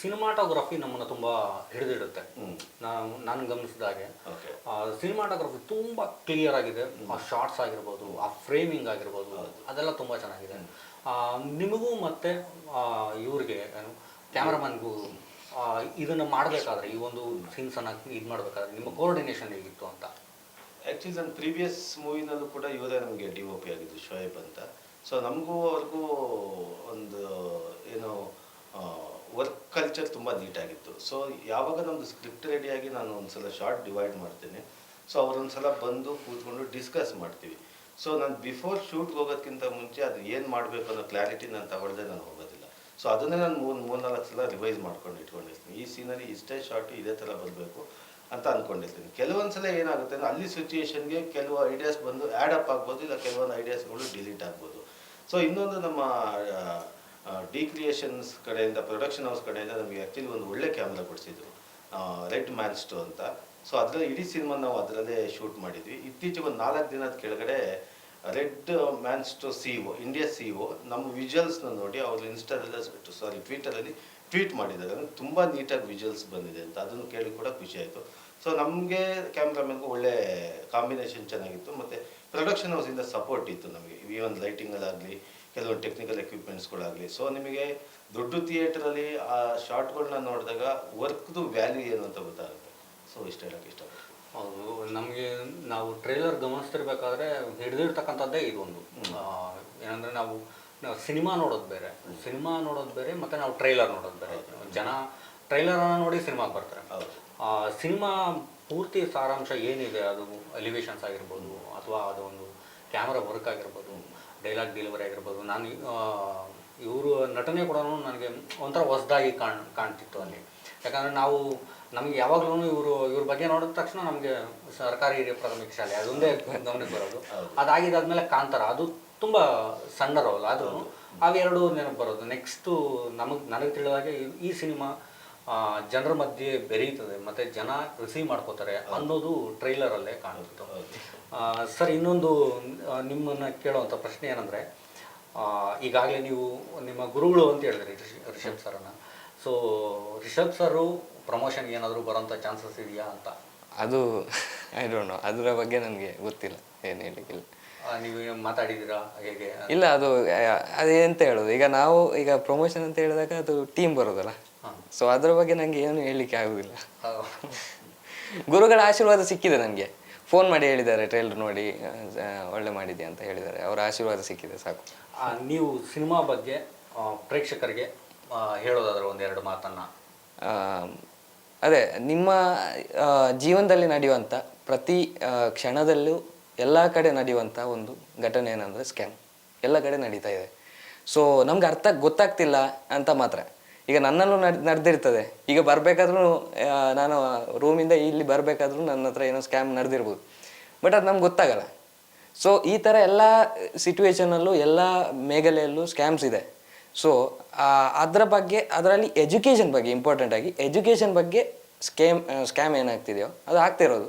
ಸಿನಿಮಾಟೋಗ್ರಫಿ ನಮ್ಮನ್ನು ತುಂಬ ಹಿಡಿದಿಡುತ್ತೆ. ನಾನು ನಾವು ನಾನು ಗಮನಿಸಿದ ಹಾಗೆ. ಸಿನಿಮಾಟೋಗ್ರಫಿ ತುಂಬ ಕ್ಲಿಯರ್ ಆಗಿದೆ. ಆ ಶಾರ್ಟ್ಸ್ ಆಗಿರ್ಬೋದು ಆ ಫ್ರೇಮಿಂಗ್ ಆಗಿರ್ಬೋದು ಅದೆಲ್ಲ ತುಂಬ ಚೆನ್ನಾಗಿದೆ. ನಿಮಗೂ ಮತ್ತು ಇವ್ರಿಗೆ ಕ್ಯಾಮ್ರಾಮನ್ಗೂ ಇದನ್ನು ಮಾಡಬೇಕಾದ್ರೆ ಈ ಒಂದು ಸೀನ್ಸನ್ನು ಇದು ಮಾಡಬೇಕಾದ್ರೆ ನಿಮ್ಮ ಕೋಆರ್ಡಿನೇಷನ್ ಹೇಗಿತ್ತು ಅಂತ? ಆ್ಯಕ್ಚುಲಿ ನನ್ನ ಪ್ರೀವಿಯಸ್ ಮೂವಿನಲ್ಲೂ ಕೂಡ ಇವರೇ ನಮಗೆ ಡಿ ಒ ಪಿ ಆಗಿದ್ದು ಶೋಯಬ್ ಅಂತ. ಸೊ ನಮಗೂ ಅವ್ರಿಗೂ ಒಂದು, ಏನು ವರ್ಕ್ ಕಲ್ಚರ್ ತುಂಬ ನೀಟಾಗಿತ್ತು ಸೊ ಯಾವಾಗ ನಮ್ಮದು ಸ್ಕ್ರಿಪ್ಟ್ ರೆಡಿಯಾಗಿ ನಾನು ಒಂದ್ಸಲ ಶಾರ್ಟ್ ಡಿವೈಡ್ ಮಾಡ್ತೇನೆ. ಸೊ ಅವರೊಂದ್ಸಲ ಬಂದು ಕೂತ್ಕೊಂಡು ಡಿಸ್ಕಸ್ ಮಾಡ್ತೀವಿ. ಸೊ ನಾನು ಬಿಫೋರ್ ಶೂಟ್ಗೆ ಹೋಗೋದಕ್ಕಿಂತ ಮುಂಚೆ ಅದು ಏನು ಮಾಡಬೇಕು ಅನ್ನೋ ಕ್ಲಾರಿಟಿ ನಾನು ತಗೊಳ್ಳದೆ ನಾನು ಹೋಗೋದಿಲ್ಲ. ಸೊ ಅದನ್ನೇ ನಾನು ಮೂರು, ಮೂರ್ನಾಲ್ಕು ಸಲ ರಿವೈಸ್ ಮಾಡ್ಕೊಂಡು ಇಟ್ಕೊಂಡಿರ್ತೀನಿ. ಈ ಸೀನರಿ ಇಷ್ಟೇ ಶಾರ್ಟು ಇದೇ ಥರ ಬರಬೇಕು ಅಂತ ಅಂದ್ಕೊಂಡಿರ್ತೀನಿ ಕೆಲವೊಂದು ಸಲ ಏನಾಗುತ್ತೆ ಅಲ್ಲಿ ಸಿಚುಯೇಷನ್ಗೆ ಕೆಲವು ಐಡಿಯಾಸ್ ಬಂದು ಆ್ಯಡ್ ಅಪ್ ಆಗ್ಬೋದು, ಇಲ್ಲ ಕೆಲವೊಂದು ಐಡಿಯಾಸ್ಗಳು ಡಿಲೀಟ್ ಆಗ್ಬೋದು. ಸೊ ಇನ್ನೊಂದು ನಮ್ಮ ಡಿ ಕ್ರಿಯೇಷನ್ಸ್ ಕಡೆಯಿಂದ ಪ್ರೊಡಕ್ಷನ್ ಹೌಸ್ ಕಡೆಯಿಂದ ನಮಗೆ ಆ್ಯಕ್ಚುಲಿ ಒಂದು ಒಳ್ಳೆ ಕ್ಯಾಮ್ರಾ ಕೊಡಿಸಿದ್ರು. ರೆಡ್ ಮ್ಯಾನ್ಸ್ಟು ಅಂತ. ಸೊ ಅದರಲ್ಲಿ ಇಡೀ ಸಿನಿಮಾ ನಾವು ಅದರಲ್ಲೇ ಶೂಟ್ ಮಾಡಿದ್ವಿ. ಇತ್ತೀಚೆಗೆ ಒಂದು ನಾಲ್ಕು ದಿನದ ಕೆಳಗಡೆ red man's to C O India C O ನಮ್ಮ ವಿಜುವಲ್ಸ್ನ ನೋಡಿ ಅವರು ಇನ್ಸ್ಟಾದಲ್ಲಿ ಸಾರಿ ಟ್ವಿಟರಲ್ಲಿ ಟ್ವೀಟ್ ಮಾಡಿದ್ದಾರೆ. ತುಂಬ ನೀಟಾಗಿ ವಿಜುವಲ್ಸ್ ಬಂದಿದೆ ಅಂತ. ಅದನ್ನು ಕೇಳಿ ಕೂಡ ಖುಷಿ ಆಯಿತು. ಸೊ ನಮಗೆ ಕ್ಯಾಮ್ರಾಮನ್ಗೂ ಒಳ್ಳೆ ಕಾಂಬಿನೇಷನ್ ಚೆನ್ನಾಗಿತ್ತು. ಮತ್ತು ಪ್ರೊಡಕ್ಷನ್ ಹೌಸಿಂದ ಸಪೋರ್ಟ್ ಇತ್ತು ನಮಗೆ. ಈವನ್ ಲೈಟಿಂಗಲ್ಲಾಗಲಿ ಕೆಲವೊಂದು ಟೆಕ್ನಿಕಲ್ ಎಕ್ವಿಪ್ಮೆಂಟ್ಸ್ಗಳಾಗಲಿ ಸೊ ನಿಮಗೆ ದೊಡ್ಡ ಥಿಯೇಟ್ರಲ್ಲಿ ಆ ಶಾರ್ಟ್ಗಳನ್ನ ನೋಡಿದಾಗ ವರ್ಕ್ದು ವ್ಯಾಲ್ಯೂ ಏನು ಅಂತ ಗೊತ್ತಾಗುತ್ತೆ. ಸೊ ಇಷ್ಟ ಹೇಳೋಕ್ಕೆ ಇಷ್ಟಪಡ್ತೀನಿ. ಹೌದು. ನಮಗೆ ನಾವು ಟ್ರೇಲರ್ ಗಮನಿಸ್ತಿರ್ಬೇಕಾದ್ರೆ ಹಿಡಿದಿರ್ತಕ್ಕಂಥದ್ದೇ ಇದೊಂದು. ಏನಂದರೆ ನಾವು ನಾವು ಸಿನಿಮಾ ನೋಡೋದು ಬೇರೆ. ಸಿನಿಮಾ ನೋಡೋದು ಬೇರೆ ಮತ್ತು ನಾವು ಟ್ರೈಲರ್ ನೋಡೋದು ಬೇರೆ. ಜನ ಟ್ರೈಲರನ್ನು ನೋಡಿ ಸಿನಿಮಾಗೆ ಬರ್ತಾರೆ. ಸಿನಿಮಾ ಪೂರ್ತಿ ಸಾರಾಂಶ ಏನಿದೆ? ಅದು ಎಲಿವೇಶನ್ಸ್ ಆಗಿರ್ಬೋದು ಅಥವಾ ಅದು ಒಂದು ಕ್ಯಾಮ್ರಾ ವರ್ಕ್ ಆಗಿರ್ಬೋದು ಡೈಲಾಗ್ ಡೆಲಿವರಿ ಆಗಿರ್ಬೋದು. ನಾನು ಇವರು ನಟನೆ ಕೂಡ ನನಗೆ ಒಂಥರ ಹೊಸದಾಗಿ ಕಾಣ್ ಕಾಣ್ತಿತ್ತು ಅಲ್ಲಿ. ಯಾಕಂದರೆ ನಾವು ನಮಗೆ ಯಾವಾಗಲೂ ಇವರು ಇವ್ರ ಬಗ್ಗೆ ನೋಡಿದ ತಕ್ಷಣ ನಮಗೆ ಸರ್ಕಾರಿ ಹಿರಿಯ ಪ್ರಾಥಮಿಕ ಶಾಲೆ ಅದೊಂದೇ ಗಮನಕ್ಕೆ ಬರೋದು. ಅದಾಗಿದ್ದಾದ್ಮೇಲೆ ಕಾಂತಾರ ಅದು ತುಂಬ ಸಣ್ಣ ರೋಲ್ ಆದರೂ ಅವೆರಡು ನೆನಪು ಬರೋದು. ನೆಕ್ಸ್ಟು ನಮಗೆ ನನಗೆ ತಿಳಿದಾಗೆ ಈ- ಈ ಸಿನಿಮಾ ಜನರ ಮಧ್ಯೆ ಬೆರೀತದೆ ಮತ್ತು ಜನ ರಿಸೀವ್ ಮಾಡ್ಕೋತಾರೆ ಅನ್ನೋದು ಟ್ರೈಲರಲ್ಲೇ ಕಾಣುತ್ತೆ ಸರ್ ಇನ್ನೊಂದು ನಿಮ್ಮನ್ನ ಕೇಳುವಂಥ ಪ್ರಶ್ನೆ ಏನಂದರೆ ಈಗಾಗಲೇ ನೀವು ನಿಮ್ಮ ಗುರುಗಳು ಅಂತ ಹೇಳಿದ್ರಿ ರಿಷ್- ರಿಷಬ್ ಸರ್ನ. ಸೊ ರಿಷಬ್ ಸರು ಪ್ರಮೋಷನ್ ಏನಾದರೂ ಬರೋಂಥ ಚಾನ್ಸಸ್ ಇದೆಯಾ ಅಂತ? ಅದು ಐ ಡೋಂಟ್ ನೋ ಅದರ ಬಗ್ಗೆ ನನಗೆ ಗೊತ್ತಿಲ್ಲ. ಏನು ಹೇಳಿಕ್ಕಿಲ್ಲ. ನೀವು ಮಾತಾಡಿದಿರಾ ಹೇಗೆ? ಇಲ್ಲ ಅದು ಅದೇ ಅದೇಂತ ಹೇಳೋದು. ಈಗ ನಾವು ಈಗ ಪ್ರಮೋಷನ್ ಅಂತ ಹೇಳಿದಾಗ ಅದು ಟೀಮ್ ಬರೋದಲ್ಲ. ಸೊ ಅದರ ಬಗ್ಗೆ ನನಗೆ ಏನು ಹೇಳಲಿಕ್ಕೆ ಆಗುದಿಲ್ಲ. ಗುರುಗಳ ಆಶೀರ್ವಾದ ಸಿಕ್ಕಿದೆ ನನಗೆ. ಫೋನ್ ಮಾಡಿ ಹೇಳಿದ್ದಾರೆ ಟ್ರೈಲರ್ ನೋಡಿ ಒಳ್ಳೆ ಮಾಡಿದೆ ಅಂತ ಹೇಳಿದ್ದಾರೆ. ಅವರ ಆಶೀರ್ವಾದ ಸಿಕ್ಕಿದೆ ಸಾಕು. ಆ, ನೀವು ಸಿನಿಮಾ ಬಗ್ಗೆ ಪ್ರೇಕ್ಷಕರಿಗೆ ಹೇಳೋದಾದ್ರೆ ಒಂದೆರಡು ಮಾತನ್ನ. ಅದೇ ನಿಮ್ಮ ಜೀವನದಲ್ಲಿ ನಡೆಯುವಂಥ ಪ್ರತಿ ಕ್ಷಣದಲ್ಲೂ ಎಲ್ಲ ಕಡೆ ನಡೆಯುವಂಥ ಒಂದು ಘಟನೆ ಏನಂದರೆ ಸ್ಕ್ಯಾಮ್ ಎಲ್ಲ ಕಡೆ ನಡೀತಾ ಇದೆ. ಸೊ ನಮ್ಗೆ ಅರ್ಥ ಗೊತ್ತಾಗ್ತಿಲ್ಲ ಅಂತ ಮಾತ್ರ. ಈಗ ನನ್ನಲ್ಲೂ ನಡ್, ನಡೆದಿರ್ತದೆ. ಈಗ ಬರಬೇಕಾದ್ರೂ ನಾನು ರೂಮಿಂದ ಇಲ್ಲಿ ಬರಬೇಕಾದ್ರೂ ನನ್ನ ಹತ್ರ ಏನೋ ಸ್ಕ್ಯಾಮ್ ನಡೆದಿರ್ಬೋದು. ಬಟ್ ಅದು ನಮ್ಗೆ ಗೊತ್ತಾಗಲ್ಲ. ಸೊ ಈ ಥರ ಎಲ್ಲ ಸಿಚುವೇಶನಲ್ಲೂ ಎಲ್ಲ ಮೇಘಲೆಯಲ್ಲೂ ಸ್ಕ್ಯಾಮ್ಸ್ ಇದೆ. ಸೊ ಅದರ ಬಗ್ಗೆ, ಅದರಲ್ಲಿ ಎಜುಕೇಷನ್ ಬಗ್ಗೆ ಇಂಪಾರ್ಟೆಂಟ್ ಆಗಿ ಎಜುಕೇಷನ್ ಬಗ್ಗೆ ಸ್ಕೇಮ್ ಸ್ಕ್ಯಾಮ್ ಏನಾಗ್ತಿದೆಯೋ, ಅದು ಆಗ್ತಿರೋದು.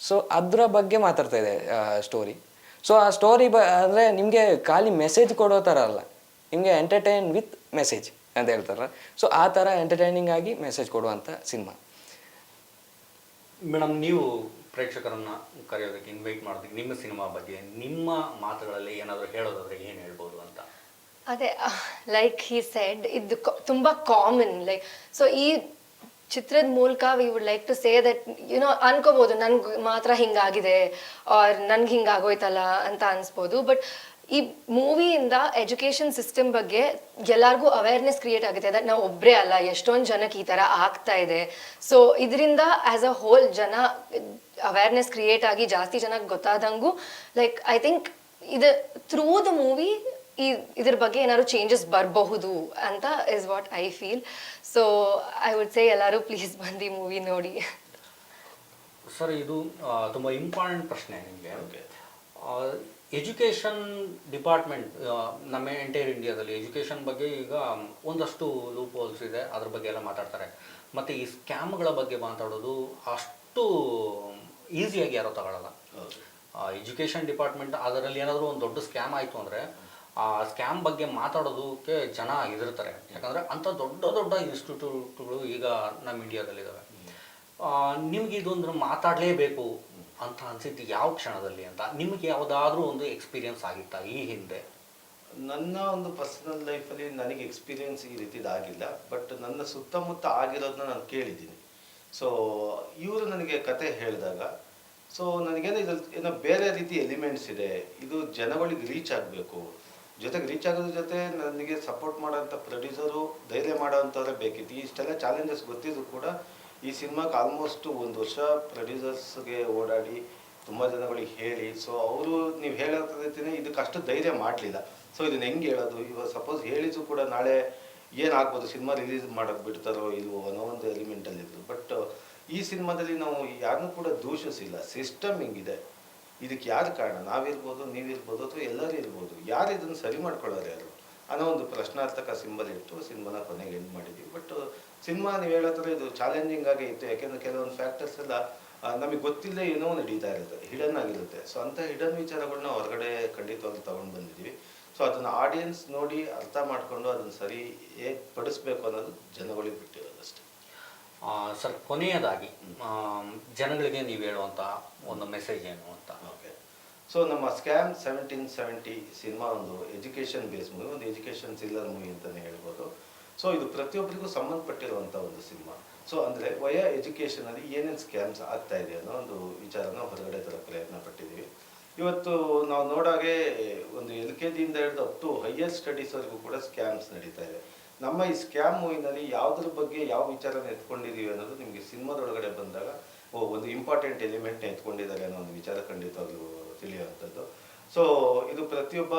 ಸೊ ಅದರ ಬಗ್ಗೆ ಮಾತಾಡ್ತಾ ಇದೆ ಸ್ಟೋರಿ ಸೊ ಆ ಸ್ಟೋರಿ ಬ, ಅಂದರೆ ನಿಮಗೆ ಖಾಲಿ ಮೆಸೇಜ್ ಕೊಡೋ ಥರ ಅಲ್ಲ. ನಿಮಗೆ ಎಂಟರ್ಟೈನ್ ವಿತ್ ಮೆಸೇಜ್ ಅಂತ ಹೇಳ್ತಾರಲ್ಲ ಸೊ ಆ ಥರ ಎಂಟರ್ಟೈನಿಂಗ್ ಆಗಿ ಮೆಸೇಜ್ ಕೊಡುವಂಥ ಸಿನಿಮಾ ಮೇಡಮ್ ನೀವು ಪ್ರೇಕ್ಷಕರನ್ನ ಕರೆಯೋದಕ್ಕೆ ಇನ್ವೈಟ್ ಮಾಡೋದಕ್ಕೆ ನಿಮ್ಮ ಸಿನಿಮಾ ಬಗ್ಗೆ ನಿಮ್ಮ ಮಾತುಗಳಲ್ಲಿ ಏನಾದರೂ ಹೇಳೋದಾದ್ರೆ ಏನು ಹೇಳ್ಬೋದು ಅಂತ? ಅದೇ ಲೈಕ್ ಹಿ ಸೆಡ್ ಇದು ತುಂಬ ತುಂಬಾ ಕಾಮನ್ ಲೈಕ್ ಸೊ ಈ ಚಿತ್ರದ ಮೂಲಕ we would like to say that you know ಅನ್ಕೋಬೋದು ನನ್ಗೆ ಮಾತ್ರ ಹಿಂಗಾಗಿದೆ ಆರ್ ನನ್ಗೆ ಹಿಂಗಾಗೋಯ್ತಲ್ಲ ಅಂತ ಅನ್ಸ್ಬೋದು ಬಟ್ ಈ ಮೂವಿಯಿಂದ ಎಜುಕೇಶನ್ ಸಿಸ್ಟಮ್ ಬಗ್ಗೆ ಎಲ್ಲರಿಗೂ ಅವೇರ್ನೆಸ್ ಕ್ರಿಯೇಟ್ ಆಗುತ್ತೆ. ದಟ್ ನಾವು ಒಬ್ಬರೇ ಅಲ್ಲ, ಎಷ್ಟೊಂದು ಜನಕ್ಕೆ ಈ ಥರ ಆಗ್ತಾ ಇದೆ. ಸೊ ಇದರಿಂದ ಆ್ಯಸ್ ಅ ಹೋಲ್ ಜನ ಅವೇರ್ನೆಸ್ ಕ್ರಿಯೇಟ್ ಆಗಿ ಜಾಸ್ತಿ ಜನಕ್ಕೆ ಗೊತ್ತಾದಂಗೂ ಲೈಕ್ ಐ ಥಿಂಕ್ ಇದು ಥ್ರೂ ದ ಮೂವಿ ಈ ಇದ್ರ ಬಗ್ಗೆ ಏನಾದ್ರು ಚೇಂಜಸ್ ಬರಬಹುದು ಅಂತ is what I feel so I would say ಎಲ್ಲರೂ ಪ್ಲೀಸ್ ಬಂದು ಮೂವಿ ನೋಡಿ. ಸರ್, ಇದು ತುಂಬ ಇಂಪಾರ್ಟೆಂಟ್ ಪ್ರಶ್ನೆ ನಿಮಗೆ. ಎಜುಕೇಷನ್ ಡಿಪಾರ್ಟ್ಮೆಂಟ್ ನಮ್ಮ ಎಂಟೈರ್ ಇಂಡಿಯಾದಲ್ಲಿ ಎಜುಕೇಷನ್ ಬಗ್ಗೆ ಈಗ ಒಂದಷ್ಟು ಲೂಪ್ ಹೋಲ್ಸ್ ಇದೆ, ಅದ್ರ ಬಗ್ಗೆ ಎಲ್ಲ ಮಾತಾಡ್ತಾರೆ. ಮತ್ತು ಈ ಸ್ಕ್ಯಾಮ್ಗಳ ಬಗ್ಗೆ ಮಾತಾಡೋದು ಅಷ್ಟು ಈಸಿಯಾಗಿ ಯಾರೋ ತಗೊಳ್ಳಲ್ಲ ಎಜುಕೇಷನ್ ಡಿಪಾರ್ಟ್ಮೆಂಟ್ ಅದರಲ್ಲಿ ಏನಾದರೂ ಒಂದು ದೊಡ್ಡ ಸ್ಕ್ಯಾಮ್ ಆಯಿತು ಅಂದರೆ ಆ ಸ್ಕ್ಯಾಮ್ ಬಗ್ಗೆ ಮಾತಾಡೋದಕ್ಕೆ ಜನ ಇದಿರ್ತಾರೆ ಯಾಕಂದರೆ ಅಂಥ ದೊಡ್ಡ ದೊಡ್ಡ ಇನ್ಸ್ಟಿಟ್ಯೂಟ್ಗಳು ಈಗ ನಮ್ಮ ಇಂಡಿಯಾದಲ್ಲಿದ್ದಾವೆ ನಿಮ್ಗೆ ಇದೊಂದು ಮಾತಾಡಲೇಬೇಕು ಅಂತ ಅನಿಸಿದ್ದು ಯಾವ ಕ್ಷಣದಲ್ಲಿ ಅಂತ ನಿಮಗೆ ಯಾವುದಾದ್ರೂ ಒಂದು ಎಕ್ಸ್ಪೀರಿಯನ್ಸ್ ಆಗಿತ್ತಾ ಈ ಹಿಂದೆ? ನನ್ನ ಒಂದು ಪರ್ಸನಲ್ ಲೈಫಲ್ಲಿ ನನಗೆ ಎಕ್ಸ್ಪೀರಿಯನ್ಸ್ ಈ ರೀತಿದು ಆಗಿಲ್ಲ ಬಟ್ ನನ್ನ ಸುತ್ತಮುತ್ತ ಆಗಿರೋದನ್ನ ನಾನು ಕೇಳಿದ್ದೀನಿ. ಸೊ ಇವರು ನನಗೆ ಕತೆ ಹೇಳಿದಾಗ ಸೊ ನನಗೇನೋ ಇದ್ರ ಏನೋ ಬೇರೆ ರೀತಿ ಎಲಿಮೆಂಟ್ಸ್ ಇದೆ, ಇದು ಜನಗಳಿಗೆ ರೀಚ್ ಆಗಬೇಕು. ಜೊತೆಗೆ ರೀಚ್ ಆಗೋದ್ರ ಜೊತೆ ನನಗೆ ಸಪೋರ್ಟ್ ಮಾಡೋಂಥ ಪ್ರೊಡ್ಯೂಸರು ಧೈರ್ಯ ಮಾಡೋವಂಥವ್ರೆ ಬೇಕಿತ್ತು. ಇಷ್ಟೆಲ್ಲ ಚಾಲೆಂಜಸ್ ಗೊತ್ತಿದ್ರು ಕೂಡ ಈ ಸಿನಿಮಾಗೆ ಆಲ್ಮೋಸ್ಟ್ ಒಂದು ವರ್ಷ ಪ್ರೊಡ್ಯೂಸರ್ಸ್ಗೆ ಓಡಾಡಿ ತುಂಬ ಜನಗಳಿಗೆ ಹೇಳಿ ಸೊ ಅವರು ನೀವು ಹೇಳೋ ರೀತಿನೇ ಇದಕ್ಕೆ ಅಷ್ಟು ಧೈರ್ಯ ಮಾಡಲಿಲ್ಲ. ಸೊ ಇದನ್ನ ಹೆಂಗೆ ಹೇಳೋದು? ಇವಾಗ ಸಪೋಸ್ ಹೇಳಿದ್ರು ಕೂಡ ನಾಳೆ ಏನಾಗ್ಬೋದು? ಸಿನಿಮಾ ರಿಲೀಸ್ ಮಾಡೋಕ್ಕೆ ಬಿಡ್ತಾರೋ ಇಲ್ವೋ ಅನ್ನೋ ಒಂದು ಎಲಿಮೆಂಟಲ್ಲಿ ಇದ್ರು. ಬಟ್ ಈ ಸಿನಿಮಾದಲ್ಲಿ ನಾವು ಯಾರನ್ನೂ ಕೂಡ ದೂಷಿಸಿಲ್ಲ. ಸಿಸ್ಟಮ್ ಹಿಂಗಿದೆ? ಇದಕ್ಕೆ ಯಾರು ಕಾರಣ? ನಾವಿರ್ಬೋದು, ನೀವಿರ್ಬೋದು ಅಥವಾ ಎಲ್ಲರೂ ಇರ್ಬೋದು? ಯಾರು ಇದನ್ನು ಸರಿ ಮಾಡ್ಕೊಳ್ಳೋರು ಯಾರು? ಅನ್ನೋ ಒಂದು ಪ್ರಶ್ನಾರ್ಥಕ ಸಿಂಬಲ್ ಇಟ್ಟು ಸಿನಿಮಾನ ಕೊನೆಗೆ ಎಂಡ್ ಮಾಡಿದ್ವಿ. ಬಟ್ ಸಿನಿಮಾ ನೀವು ಹೇಳೋ ಇದು ಚಾಲೆಂಜಿಂಗ್ ಆಗಿ ಇತ್ತು. ಯಾಕೆಂದ್ರೆ ಕೆಲವೊಂದು ಫ್ಯಾಕ್ಟರ್ಸ್ ಎಲ್ಲ ನಮಗೆ ಗೊತ್ತಿಲ್ಲದೆ ಏನೋ ನಡೀತಾ ಇರುತ್ತೆ ಹಿಡನ್ ಆಗಿರುತ್ತೆ. ಸೊ ಅಂಥ ಹಿಡನ್ ವಿಚಾರಗಳನ್ನ ಹೊರಗಡೆ ಖಂಡಿತವಾಗಿ ತಗೊಂಡು ಬಂದಿದ್ದೀವಿ ಸೊ ಅದನ್ನು ಆಡಿಯನ್ಸ್ ನೋಡಿ ಅರ್ಥ ಮಾಡಿಕೊಂಡು ಅದನ್ನು ಸರಿ ಹೇಗೆ ಪಡಿಸ್ಬೇಕು ಅನ್ನೋದು ಜನಗಳಿಗೆ ಬಿಟ್ಟಿರೋದು ಅಷ್ಟೇ. ಸರ್ ಕೊನೆಯದಾಗಿ ಜನಗಳಿಗೆ ನೀವು ಹೇಳುವಂಥ ಒಂದು ಮೆಸೇಜ್ ಏನು ಅಂತ? ಓಕೆ ಸೊ ನಮ್ಮ ಸ್ಕ್ಯಾಮ್ ಸೆವೆಂಟೀನ್ ಸೆವೆಂಟಿ ಸಿನಿಮಾ ಒಂದು ಎಜುಕೇಷನ್ ಬೇಸ್ ಮೂವಿ ಒಂದು ಎಜುಕೇಷನ್ ಥ್ರಿಲ್ಲರ್ ಮೂವಿ ಅಂತಲೇ ಹೇಳ್ಬೋದು. ಸೊ ಇದು ಪ್ರತಿಯೊಬ್ಬರಿಗೂ ಸಂಬಂಧಪಟ್ಟಿರುವಂಥ ಒಂದು ಸಿನಿಮಾ ಸೊ ಅಂದರೆ ವಯ ಎಜುಕೇಷನಲ್ಲಿ ಏನೇನು ಸ್ಕ್ಯಾಮ್ಸ್ ಆಗ್ತಾ ಇದೆ ಅನ್ನೋ ಒಂದು ವಿಚಾರನ ಹೊರಗಡೆ ತರೋ ಪ್ರಯತ್ನ ಪಟ್ಟಿದ್ದೀವಿ. ಇವತ್ತು ನಾವು ನೋಡಾಗೆ ಒಂದು ಎಲ್ ಕೆ ಜಿಯಿಂದ ಹಿಡಿದು ಅಪ್ ಟು ಹೈಯರ್ ಸ್ಟಡೀಸ್ವರೆಗೂ ಕೂಡ ಸ್ಕ್ಯಾಮ್ಸ್ ನಡೀತಾ ಇದೆ. ನಮ್ಮ ಈ ಸ್ಕ್ಯಾಮ್ ಮೂವಿನಲ್ಲಿ ಯಾವುದ್ರ ಬಗ್ಗೆ ಯಾವ ವಿಚಾರನ ಎತ್ಕೊಂಡಿದ್ದೀವಿ ಅನ್ನೋದು ನಿಮಗೆ ಸಿನಿಮಾದೊಳಗಡೆ ಬಂದಾಗ ಓ ಒಂದು ಇಂಪಾರ್ಟೆಂಟ್ ಎಲಿಮೆಂಟ್ನ ಎತ್ಕೊಂಡಿದ್ದಾರೆ ಅನ್ನೋ ಒಂದು ವಿಚಾರ ಖಂಡಿತವಾಗ್ಲೂ ತಿಳಿಯುವಂಥದ್ದು. ಸೊ ಇದು ಪ್ರತಿಯೊಬ್ಬ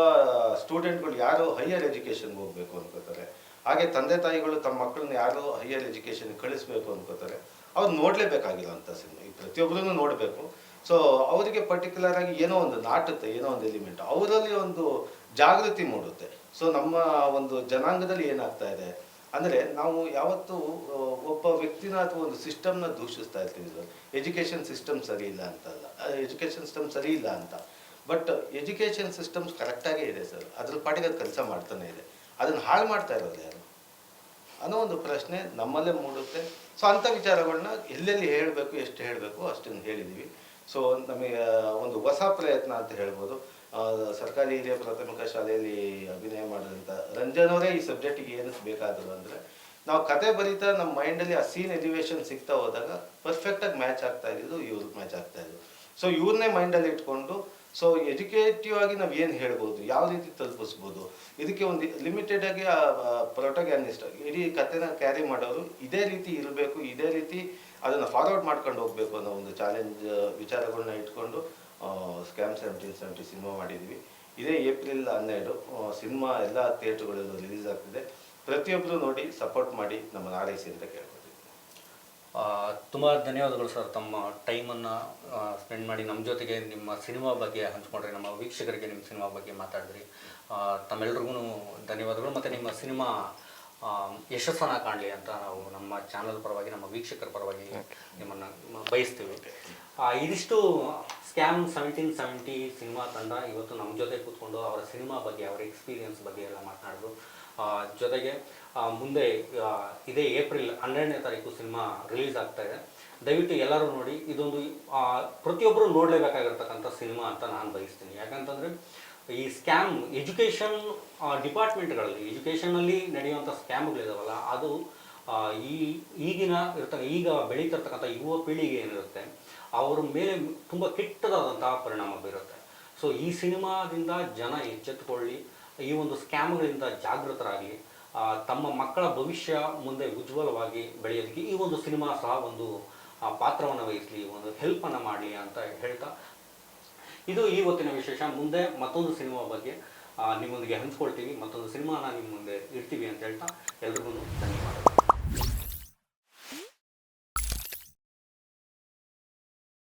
ಸ್ಟೂಡೆಂಟ್ಗಳು ಯಾರು ಹೈಯರ್ ಎಜುಕೇಷನ್ಗೆ ಹೋಗ್ಬೇಕು ಅನ್ಕೋತಾರೆ. ಹಾಗೆ ತಂದೆ ತಾಯಿಗಳು ತಮ್ಮ ಮಕ್ಕಳನ್ನ ಯಾರು ಹೈಯರ್ ಎಜುಕೇಷನ್ ಕಳಿಸ್ಬೇಕು ಅನ್ಕೋತಾರೆ. ಅವ್ರು ಅಂತ ಸಿನಿಮಾ. ಈ ಪ್ರತಿಯೊಬ್ಬರೂ ನೋಡಬೇಕು. ಸೊ ಅವರಿಗೆ ಪರ್ಟಿಕ್ಯುಲರ್ ಆಗಿ ಏನೋ ಒಂದು ನಾಟುತ್ತೆ, ಏನೋ ಒಂದು ಎಲಿಮೆಂಟ್ ಅವರಲ್ಲಿ ಒಂದು ಜಾಗೃತಿ ಮೂಡುತ್ತೆ. ಸೊ ನಮ್ಮ ಒಂದು ಜನಾಂಗದಲ್ಲಿ ಏನಾಗ್ತಾ ಇದೆ? ಅಂದರೆ ನಾವು ಯಾವತ್ತೂ ಒಬ್ಬ ವ್ಯಕ್ತಿನ ಅಥವಾ ಒಂದು ಸಿಸ್ಟಮ್ನ ದೂಷಿಸ್ತಾ ಇರ್ತೀವಿ ಸರ್. ಎಜುಕೇಷನ್ ಸಿಸ್ಟಮ್ ಸರಿ ಇಲ್ಲ ಅಂತಲ್ಲ ಎಜುಕೇಷನ್ ಸಿಸ್ಟಮ್ ಸರಿ ಇಲ್ಲ ಅಂತ. ಬಟ್ ಎಜುಕೇಷನ್ ಸಿಸ್ಟಮ್ಸ್ ಕರೆಕ್ಟಾಗೇ ಇದೆ ಸರ್. ಅದ್ರ ಪಾಟಿಗೆ ಅದು ಕೆಲಸ ಮಾಡ್ತಾನೆ ಇದೆ. ಅದನ್ನು ಹಾಳು ಮಾಡ್ತಾ ಇರೋದು ಯಾರು? ಅನ್ನೋ ಒಂದು ಪ್ರಶ್ನೆ ನಮ್ಮಲ್ಲೇ ಮೂಡುತ್ತೆ. ಸೊ ಅಂಥ ವಿಚಾರಗಳನ್ನ ಎಲ್ಲೆಲ್ಲಿ ಹೇಳಬೇಕು, ಎಷ್ಟು ಹೇಳಬೇಕು ಅಷ್ಟನ್ನು ಹೇಳಿದ್ದೀವಿ. ಸೊ ನಮಗೆ ಒಂದು ಹೊಸ ಪ್ರಯತ್ನ ಅಂತ ಹೇಳ್ಬೋದು. ಸರ್ಕಾರಿ ಹಿರಿಯ ಪ್ರಾಥಮಿಕ ಶಾಲೆಯಲ್ಲಿ ಅಭಿನಯ ಮಾಡಿದಂಥ ರಂಜನ್ ಅವರೇ ಈ ಸಬ್ಜೆಕ್ಟಿಗೆ ಏನು ಬೇಕಾದರು ಅಂದರೆ, ನಾವು ಕತೆ ಬರೀತಾ ನಮ್ಮ ಮೈಂಡಲ್ಲಿ ಆ ಸೀನ್ ಎಲಿವೇಶನ್ ಸಿಗ್ತಾ ಹೋದಾಗ ಪರ್ಫೆಕ್ಟಾಗಿ ಮ್ಯಾಚ್ ಆಗ್ತಾ ಇದ್ದು ಇವ್ರಿಗೆ ಮ್ಯಾಚ್ ಆಗ್ತಾ ಇದ್ದು ಸೊ ಇವ್ರನ್ನೇ ಮೈಂಡಲ್ಲಿ ಇಟ್ಕೊಂಡು ಸೊ ಎಜುಕೇಟಿವ್ ಆಗಿ ನಾವು ಏನು ಹೇಳ್ಬೋದು, ಯಾವ ರೀತಿ ತಲುಪಿಸ್ಬೋದು, ಇದಕ್ಕೆ ಒಂದು ಲಿಮಿಟೆಡ್ ಆಗಿ ಪ್ರೊಟಗ್ಯಾನಿಸ್ಟ್ ಇಡೀ ಕತೆನ ಕ್ಯಾರಿ ಮಾಡೋರು ಇದೇ ರೀತಿ ಇರಬೇಕು, ಇದೇ ರೀತಿ ಅದನ್ನು ಫಾರ್ವರ್ಡ್ ಮಾಡ್ಕೊಂಡು ಹೋಗಬೇಕು ಅನ್ನೋ ಒಂದು ಚಾಲೆಂಜ್ ವಿಚಾರಗಳನ್ನ ಇಟ್ಕೊಂಡು ಸ್ಕ್ಯಾಮ್ ಸೆವೆಂಟೀನ್ ಸೆವೆಂಟಿ ಸಿನಿಮಾ ಮಾಡಿದ್ವಿ. ಇದೇ ಏಪ್ರಿಲ್ ಹನ್ನೆರಡು ಸಿನಿಮಾ ಎಲ್ಲ ಥಿಯೇಟ್ರ್ಗಳಲ್ಲೂ ರಿಲೀಸ್ ಆಗ್ತಿದೆ. ಪ್ರತಿಯೊಬ್ಬರು ನೋಡಿ ಸಪೋರ್ಟ್ ಮಾಡಿ ನಮ್ಮ ಆರೈಸಿ ಅಂತ ಕೇಳ್ಕೊತೀವಿ. ತುಂಬ ಧನ್ಯವಾದಗಳು ಸರ್. ತಮ್ಮ ಟೈಮನ್ನು ಸ್ಪೆಂಡ್ ಮಾಡಿ ನಮ್ಮ ಜೊತೆಗೆ ನಿಮ್ಮ ಸಿನಿಮಾ ಬಗ್ಗೆ ಹಂಚ್ಕೊಂಡ್ರೆ ನಮ್ಮ ವೀಕ್ಷಕರಿಗೆ ನಿಮ್ಮ ಸಿನಿಮಾ ಬಗ್ಗೆ ಮಾತಾಡಿದ್ರಿ. ತಮ್ಮೆಲ್ರಿಗೂ ಧನ್ಯವಾದಗಳು. ಮತ್ತು ನಿಮ್ಮ ಸಿನಿಮಾ ಯಶಸ್ಸನ್ನು ಕಾಣಲಿ ಅಂತ ನಾವು ನಮ್ಮ ಚಾನಲ್ ಪರವಾಗಿ ನಮ್ಮ ವೀಕ್ಷಕರ ಪರವಾಗಿ ನಿಮ್ಮನ್ನು ಬಯಸ್ತೀವಿ. ಇದಿಷ್ಟು ಸ್ಕ್ಯಾಮ್ ಸೆವೆಂಟೀನ್ ಸೆವೆಂಟಿ ಸಿನಿಮಾ ತಂಡ ಇವತ್ತು ನಮ್ಮ ಜೊತೆ ಕೂತ್ಕೊಂಡು ಅವರ ಸಿನಿಮಾ ಬಗ್ಗೆ, ಅವರ ಎಕ್ಸ್ಪೀರಿಯನ್ಸ್ ಬಗ್ಗೆ ಎಲ್ಲ ಮಾತನಾಡಿದ್ರು. ಜೊತೆಗೆ ಮುಂದೆ ಇದೇ ಏಪ್ರಿಲ್ ಹನ್ನೆರಡನೇ ತಾರೀಕು ಸಿನಿಮಾ ರಿಲೀಸ್ ಆಗ್ತಾ ಇದೆ. ದಯವಿಟ್ಟು ಎಲ್ಲರೂ ನೋಡಿ, ಇದೊಂದು ಪ್ರತಿಯೊಬ್ಬರು ನೋಡಲೇಬೇಕಾಗಿರ್ತಕ್ಕಂಥ ಸಿನಿಮಾ ಅಂತ ನಾನು ಬಯಸ್ತೀನಿ. ಯಾಕಂತಂದರೆ, ಈ ಸ್ಕ್ಯಾಮ್, ಎಜುಕೇಷನ್ ಡಿಪಾರ್ಟ್ಮೆಂಟ್ಗಳಲ್ಲಿ ಎಜುಕೇಷನಲ್ಲಿ ನಡೆಯುವಂಥ ಸ್ಕ್ಯಾಮ್ಗಳಿದಾವಲ್ಲ, ಅದು ಈ, ಈಗಿನ ಇರ್ತಕ್ಕ, ಈಗ ಬೆಳೀತಿರ್ತಕ್ಕಂಥ ಯುವ ಪೀಳಿಗೆ ಏನಿರುತ್ತೆ ಅವ್ರ ಮೇಲೆ ತುಂಬ ಕೆಟ್ಟದಾದಂತಹ ಪರಿಣಾಮ ಬೀರುತ್ತೆ. ಸೊ ಈ ಸಿನಿಮಾದಿಂದ ಜನ ಎಚ್ಚೆತ್ತುಕೊಳ್ಳಿ, ಈ ಒಂದು ಸ್ಕ್ಯಾಮ್ಗಳಿಂದ ಜಾಗೃತರಾಗಲಿ ತಮ್ಮ ಮಕ್ಕಳ ಭವಿಷ್ಯ ಮುಂದೆ ಉಜ್ವಲವಾಗಿ ಬೆಳೆಯೋದಕ್ಕೆ ಈ ಒಂದು ಸಿನಿಮಾ ಸಹ ಒಂದು ಪಾತ್ರವನ್ನು ವಹಿಸಲಿ, ಒಂದು ಹೆಲ್ಪನ್ನು ಮಾಡಲಿ ಅಂತ ಹೇಳ್ತಾ, ಇದು ಈ ಹೊತ್ತಿನ ವಿಶೇಷ. ಮುಂದೆ ಮತ್ತೊಂದು ಸಿನಿಮಾ ಬಗ್ಗೆ ನಿಮ್ಮೊಂದಿಗೆ ಹಂಚ್ಕೊಳ್ತೀವಿ. ಮತ್ತೊಂದು ಸಿನಿಮಾನ ನಿಮ್ಮ ಮುಂದೆ ಇರ್ತೀವಿ ಅಂತ ಹೇಳ್ತಾ, ಎಲ್ರಿಗೂ ಧನ್ಯವಾದಗಳು.